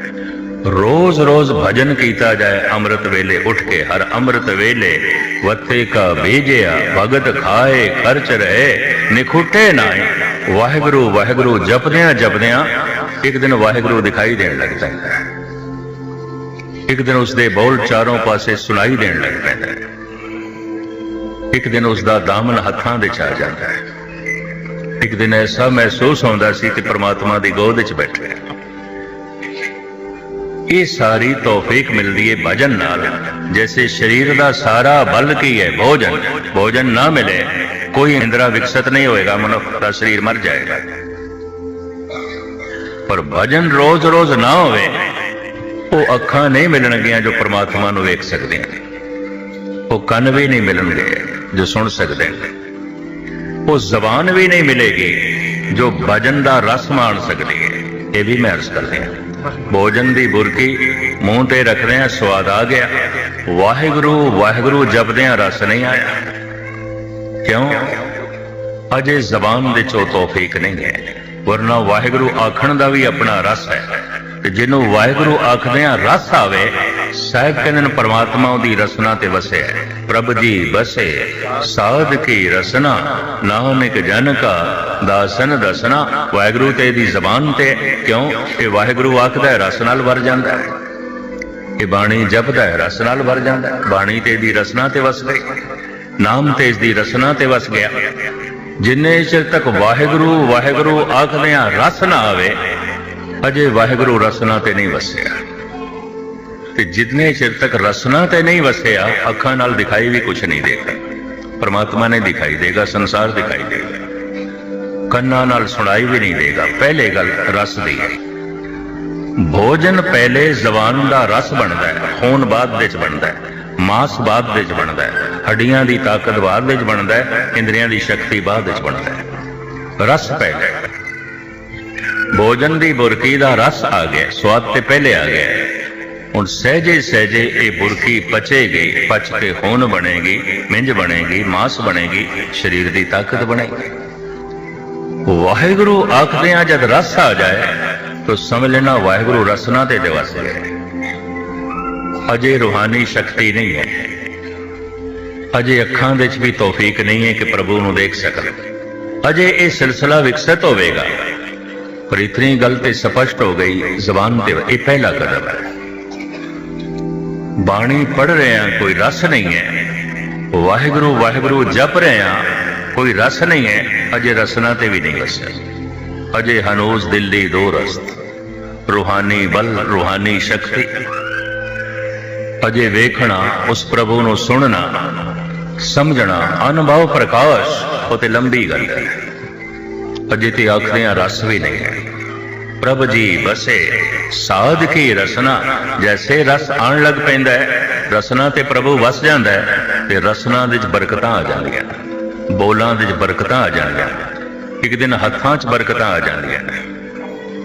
ਰੋਜ਼ ਰੋਜ਼ ਭਜਨ ਕੀਤਾ ਜਾਏ, ਅੰਮ੍ਰਿਤ ਵੇਲੇ ਉੱਠ ਕੇ, ਹਰ ਅੰਮ੍ਰਿਤ ਵੇਲੇ ਵੱਤੇ ਕਾ ਬੀਜਿਆ, ਭਗਤ ਖਾਏ, ਖਰਚ ਰਹੇ, ਨਿਖੁੱਟੇ ਨਾਏ ਵਾਹਿਗੁਰੂ ਵਾਹਿਗੁਰੂ ਜਪਦਿਆਂ ਜਪਦਿਆਂ ਇੱਕ ਦਿਨ ਵਾਹਿਗੁਰੂ ਦਿਖਾਈ ਦੇਣ ਲੱਗ ਪੈਂਦਾ ਹੈ। ਇੱਕ ਦਿਨ ਉਸ ਦੇ ਬੋਲ ਚਾਰੋਂ ਪਾਸੇ ਸੁਣਾਈ ਦੇਣ ਲੱਗ ਪੈਂਦਾ ਹੈ। ਇੱਕ ਦਿਨ ਉਸ ਦਾ ਦਾਮਨ ਹੱਥਾਂ ਦੇ ਚ ਆ ਜਾਂਦਾ ਹੈ। ਇੱਕ ਦਿਨ ਐਸਾ ਮਹਿਸੂਸ ਹੁੰਦਾ ਸੀ ਕਿ ਪ੍ਰਮਾਤਮਾ ਦੀ ਗੋਦ ਵਿੱਚ ਬੈਠੇ ਇਹ ਸਾਰੀ ਤੌਫੀਕ ਮਿਲਦੀ ਹੈ ਭਜਨ ਨਾਲ, ਜੈਸੇ ਸਰੀਰ ਦਾ ਸਾਰਾ ਬਲ ਕੀ ਹੈ, ਭੋਜਨ ਭੋਜਨ ਨਾ ਮਿਲੇ, ਕੋਈ ਇੰਦਰਾ ਵਿਕਸਿਤ ਨਹੀਂ ਹੋਏਗਾ, ਮਨੁੱਖ ਦਾ ਸਰੀਰ ਮਰ ਜਾਏਗਾ। ਪਰ ਭਜਨ ਰੋਜ਼-ਰੋਜ਼ ਨਾ ਹੋਵੇ ਉਹ ਅੱਖਾਂ ਨਹੀਂ ਮਿਲਣਗੀਆਂ ਜੋ ਪ੍ਰਮਾਤਮਾ ਨੂੰ ਵੇਖ ਸਕਦੀਆਂ ਉਹ ਕੰਨ ਵੀ ਨਹੀਂ ਮਿਲਣਗੇ ਜੋ ਸੁਣ ਸਕਦੇ ਨੇ। ਉਹ ਜ਼ਬਾਨ ਵੀ ਨਹੀਂ ਮਿਲੇਗੀ ਜੋ ਭਜਨ ਦਾ ਰਸ ਮਾਣ ਸਕਦੀ ਹੈ। ਇਹ ਵੀ ਮੈਂ ਅਰਜ਼ ਕਰਦੇ ਹਾਂ। ਭੋਜਨ ਦੀ ਬੁਰਕੀ ਮੂੰਹ ਤੇ ਰੱਖਦੇ ਆ ਸਵਾਦ ਆ ਗਿਆ। ਵਾਹਿਗੁਰੂ ਵਾਹਿਗੁਰੂ, ਜਪਦਿਆਂ ਰਸ ਨਹੀਂ ਆਇਆ। ਕਿਉਂ? ਅਜੇ ਜ਼ਬਾਨ ਦੇ ਚੋਂ ਤੌਫੀਕ ਨਹੀਂ ਹੈ। ਵਰਨਾ ਵਾਹਿਗੁਰੂ ਆਖਣ ਦਾ ਵੀ ਆਪਣਾ ਰਸ ਹੈ। ਤੇ ਜਿਹਨੂੰ ਵਾਹਿਗੁਰੂ ਆਖਦੇ ਆ ਰਸ ਆਵੇ, ਸਾਹਿਬ ਕਹਿੰਦੇ ਨੇ ਪਰਮਾਤਮਾ ਉਹਦੀ ਰਸਨਾ ਤੇ ਵਸਿਆ ਪ੍ਰਭ ਜੀ ਵਸੇ, ਸਾਧ ਕੀ ਰਸਨਾ ਨਾਨਕ ਜਨ ਕਾ, ਦਾਸਨ ਦਸਨਾ। ਵਾਹਿਗੁਰੂ ਤੇ ਦੀ ਜ਼ਬਾਨ ਤੇ ਕਿਉਂ? ਇਹ ਵਾਹਿਗੁਰੂ ਆਖਦਾ ਹੈ, ਰਸ ਨਾਲ ਵਰ ਜਾਂਦਾ ਹੈ। ਇਹ ਬਾਣੀ ਜਪਦਾ ਹੈ, ਰਸ ਨਾਲ ਵਰ ਜਾਂਦਾ ਹੈ। ਬਾਣੀ ਤੇ ਦੀ ਰਸਨਾ ਤੇ ਵਸ ਗਈ। ਨਾਮ ਤੇ ਇਸ ਦੀ ਰਸਨਾ ਤੇ ਵਸ ਗਿਆ। ਜਿੰਨੇ ਚਿਰ ਤੱਕ ਵਾਹਿਗੁਰੂ ਵਾਹਿਗੁਰੂ ਆਖਦੇ ਆ ਰਸ ਨਾ ਆਵੇ ਅਜੇ ਵਾਹਿਗੁਰੂ ਰਸਨਾ ਤੇ ਨਹੀਂ ਵਸਿਆ। ਤੇ ਜਿੰਨੇ ਚਿਰ ਤੱਕ ਰਸਨਾ ਤੇ ਨਹੀਂ ਵਸਿਆ, ਅੱਖਾਂ ਨਾਲ ਦਿਖਾਈ ਵੀ ਕੁਝ ਨਹੀਂ ਦੇਗਾ। ਪਰਮਾਤਮਾ ਨੇ ਦਿਖਾਈ ਦੇਗਾ, ਸੰਸਾਰ ਦਿਖਾਈ ਦੇਗਾ। ਕੰਨਾਂ ਨਾਲ ਸੁਣਾਈ ਵੀ ਨਹੀਂ ਦੇਗਾ। ਪਹਿਲੇ ਗੱਲ ਰਸ ਦੀ ਹੈ। ਭੋਜਨ ਪਹਿਲੇ ਜ਼ਬਾਨ ਦਾ ਰਸ ਬਣਦਾ ਹੈ, ਖੂਨ ਬਾਅਦ ਵਿੱਚ ਬਣਦਾ ਹੈ, ਮਾਸ ਬਾਅਦ ਵਿੱਚ ਬਣਦਾ ਹੈ, ਹੱਡੀਆਂ ਦੀ ਤਾਕਤ ਬਾਅਦ ਵਿੱਚ ਬਣਦਾ ਹੈ, ਇੰਦਰੀਆਂ ਦੀ ਸ਼ਕਤੀ ਬਾਅਦ ਵਿੱਚ ਬਣਦਾ ਹੈ। ਰਸ ਪਹਿਲੇ ਭੋਜਨ ਦੀ ਬੁਰਕੀ ਦਾ ਰਸ ਆ ਗਿਆ, ਸਵਾਦ ਤੇ ਪਹਿਲੇ ਆ ਗਿਆ। ਹੁਣ ਸਹਿਜੇ ਸਹਿਜੇ ਇਹ ਬੁਰਕੀ ਪਚੇਗੀ ਪਚ ਕੇ ਖੂਨ ਬਣੇਗੀ, ਮਿੰਜ ਬਣੇਗੀ, ਮਾਸ ਬਣੇਗੀ, ਸਰੀਰ ਦੀ ਤਾਕਤ ਬਣੇਗੀ। ਵਾਹਿਗੁਰੂ ਆਖਦੇ ਆ, ਜਦ ਰਸ ਆ ਜਾਏ, ਤਾਂ ਸਮਝ ਲੈਣਾ ਵਾਹਿਗੁਰੂ ਰਸਨਾ ਤੇ ਦਿਵਸ ਗਏ। ਅਜੇ ਰੂਹਾਨੀ ਸ਼ਕਤੀ ਨਹੀਂ ਹੈ। ਅਜੇ ਅੱਖਾਂ ਦੇ ਵਿੱਚ ਵੀ ਤੌਫੀਕ ਨਹੀਂ ਹੈ ਕਿ ਪ੍ਰਭੂ ਨੂੰ ਦੇਖ ਸਕਣ। ਅਜੇ ਇਹ ਸਿਲਸਿਲਾ ਵਿਕਸਿਤ ਹੋਵੇਗਾ। ਪਰ ਇਤਨੀ ਗੱਲ ਤੇ ਸਪਸ਼ਟ ਹੋ ਗਈ ਜ਼ਬਾਨ ਤੇ ਇਹ ਪਹਿਲਾ ਕਦਮ ਹੈ। ਬਾਣੀ ਪੜ ਰਹੇ ਆ ਕੋਈ ਰਸ ਨਹੀਂ ਹੈ। ਵਾਹਿਗੁਰੂ ਵਾਹਿਗੁਰੂ ਜਪ ਰਹੇ ਆ ਕੋਈ ਰਸ ਨਹੀਂ ਹੈ। ਅਜੇ ਰਸਨਾ ਤੇ ਵੀ ਨਹੀਂ ਵਸਿਆ ਅਜੇ ਹਨੋਜ ਦਿਲ ਦੀ ਦੋ ਰਸਤ। ਰੂਹਾਨੀ ਬਲ, ਰੂਹਾਨੀ ਸ਼ਕਤੀ। ਅਜੇ ਵੇਖਣਾ, ਉਸ ਪ੍ਰਭੂ ਨੂੰ ਸੁਣਨਾ, ਸਮਝਣਾ, ਅਨੁਭਵ ਪ੍ਰਕਾਸ਼, ਉਹ ਤੇ ਲੰਬੀ ਗੱਲ ਹੈ। ਅਜੇ ਤੇ ਆਖਦਿਆਂ ਰਸ ਵੀ ਨਹੀਂ ਹੈ। ਪ੍ਰਭ ਜੀ ਬਸੇ, ਸਾਧ ਕੀ ਰਸਨਾ? ਜੈਸੇ ਰਸ ਆਣ ਲੱਗ ਪੈਂਦਾ ਹੈ, ਰਸਨਾ ਤੇ ਪ੍ਰਭੂ ਵਸ ਜਾਂਦਾ ਹੈ, ਤੇ ਰਸਨਾ ਦੇ ਵਿੱਚ ਬਰਕਤਾਂ ਆ ਜਾਂਦੀਆਂ ਬੋਲਾਂ ਦੇ ਵਿੱਚ ਬਰਕਤਾਂ ਆ ਜਾਂਦੀਆਂ ਇੱਕ ਦਿਨ ਹੱਥਾਂ 'ਚ ਬਰਕਤਾਂ ਆ ਜਾਂਦੀਆਂ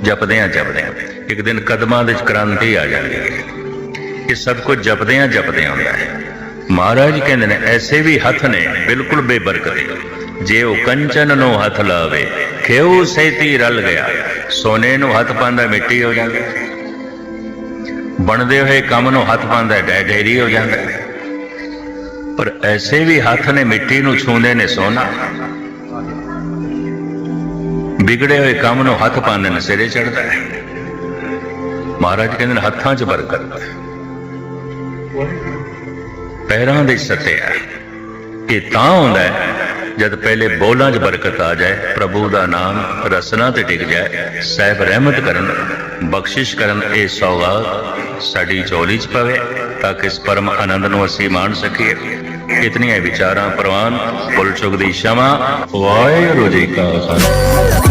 ਜਪਦਿਆਂ ਜਪਦਿਆਂ ਇੱਕ ਦਿਨ ਕਦਮਾਂ ਦੇ ਵਿੱਚ ਕ੍ਰਾਂਤੀ ਆ ਜਾਂਦੀ ਹੈ। ਇਹ ਸਭ ਕੁਝ ਜਪਦਿਆਂ ਜਪਦਿਆਂ ਹੁੰਦਾ ਹੈ। ਮਹਾਰਾਜ ਕਹਿੰਦੇ ਨੇ, ਐਸੇ ਵੀ ਹੱਥ ਨੇ, ਬਿਲਕੁਲ ਬੇਬਰਕਤ ਜੇ ਉਹ ਕੰਚਨ ਨੂੰ ਹੱਥ ਲਾਵੇ ਖੇਉ ਸੇਤੀ ਰਲ ਗਿਆ, ਸੋਨੇ ਨੂੰ ਹੱਥ ਪਾਉਂਦਾ ਮਿੱਟੀ ਹੋ ਜਾਂਦਾ। ਬਣਦੇ ਹੋਏ ਕੰਮ ਨੂੰ ਹੱਥ ਪਾਉਂਦਾ ਡੈ ਡੈਰੀ ਹੋ ਜਾਂਦਾ। ਪਰ ਐਸੇ ਵੀ ਹੱਥ ਨੇ ਮਿੱਟੀ ਨੂੰ ਛੂੰਦੇ ਨੇ ਸੋਨਾ। ਵਿਗੜੇ ਹੋਏ ਕੰਮ ਨੂੰ ਹੱਥ ਪਾਉਂਦੇ ਨੇ ਸਿਰੇ ਚੜਦਾ ਹੈ। ਮਹਾਰਾਜ ਕਹਿੰਦੇ ਨੇ, ਹੱਥਾਂ 'ਚ ਬਰਕਤ ਪੈਰਾਂ ਦੇ ਸਤਿਆ ਇਹ ਤਾਂ ਹੁੰਦਾ ਹੈ ਜਦ ਪਹਿਲੇ ਬੋਲਾਂ 'ਚ ਬਰਕਤ ਆ ਜਾਏ, ਪ੍ਰਭੂ ਦਾ ਨਾਮ ਰਸਨਾ ਤੇ ਟਿਕ ਜਾਏ, ਸਾਹਿਬ ਰਹਿਮਤ ਕਰਨ, ਬਖਸ਼ਿਸ਼ ਕਰਨ ਇਹ ਸੌਗਾਤ ਸਾਡੀ ਝੋਲੀ 'ਚ ਪਵੇ, ਤਾਂ ਕਿ ਇਸ ਪਰਮ ਆਨੰਦ ਨੂੰ ਅਸੀਂ ਮਾਣ ਸਕੀਏ। ਇਤਨੀਆਂ ਵਿਚਾਰਾਂ, ਪ੍ਰਵਾਨ ਭੁੱਲ ਚੁੱਕ ਦੀ ਸ਼ਮਾ, ਵਾਹਿਗੁਰੂ ਜੀ ਕਾ ਖਾਲਸਾ।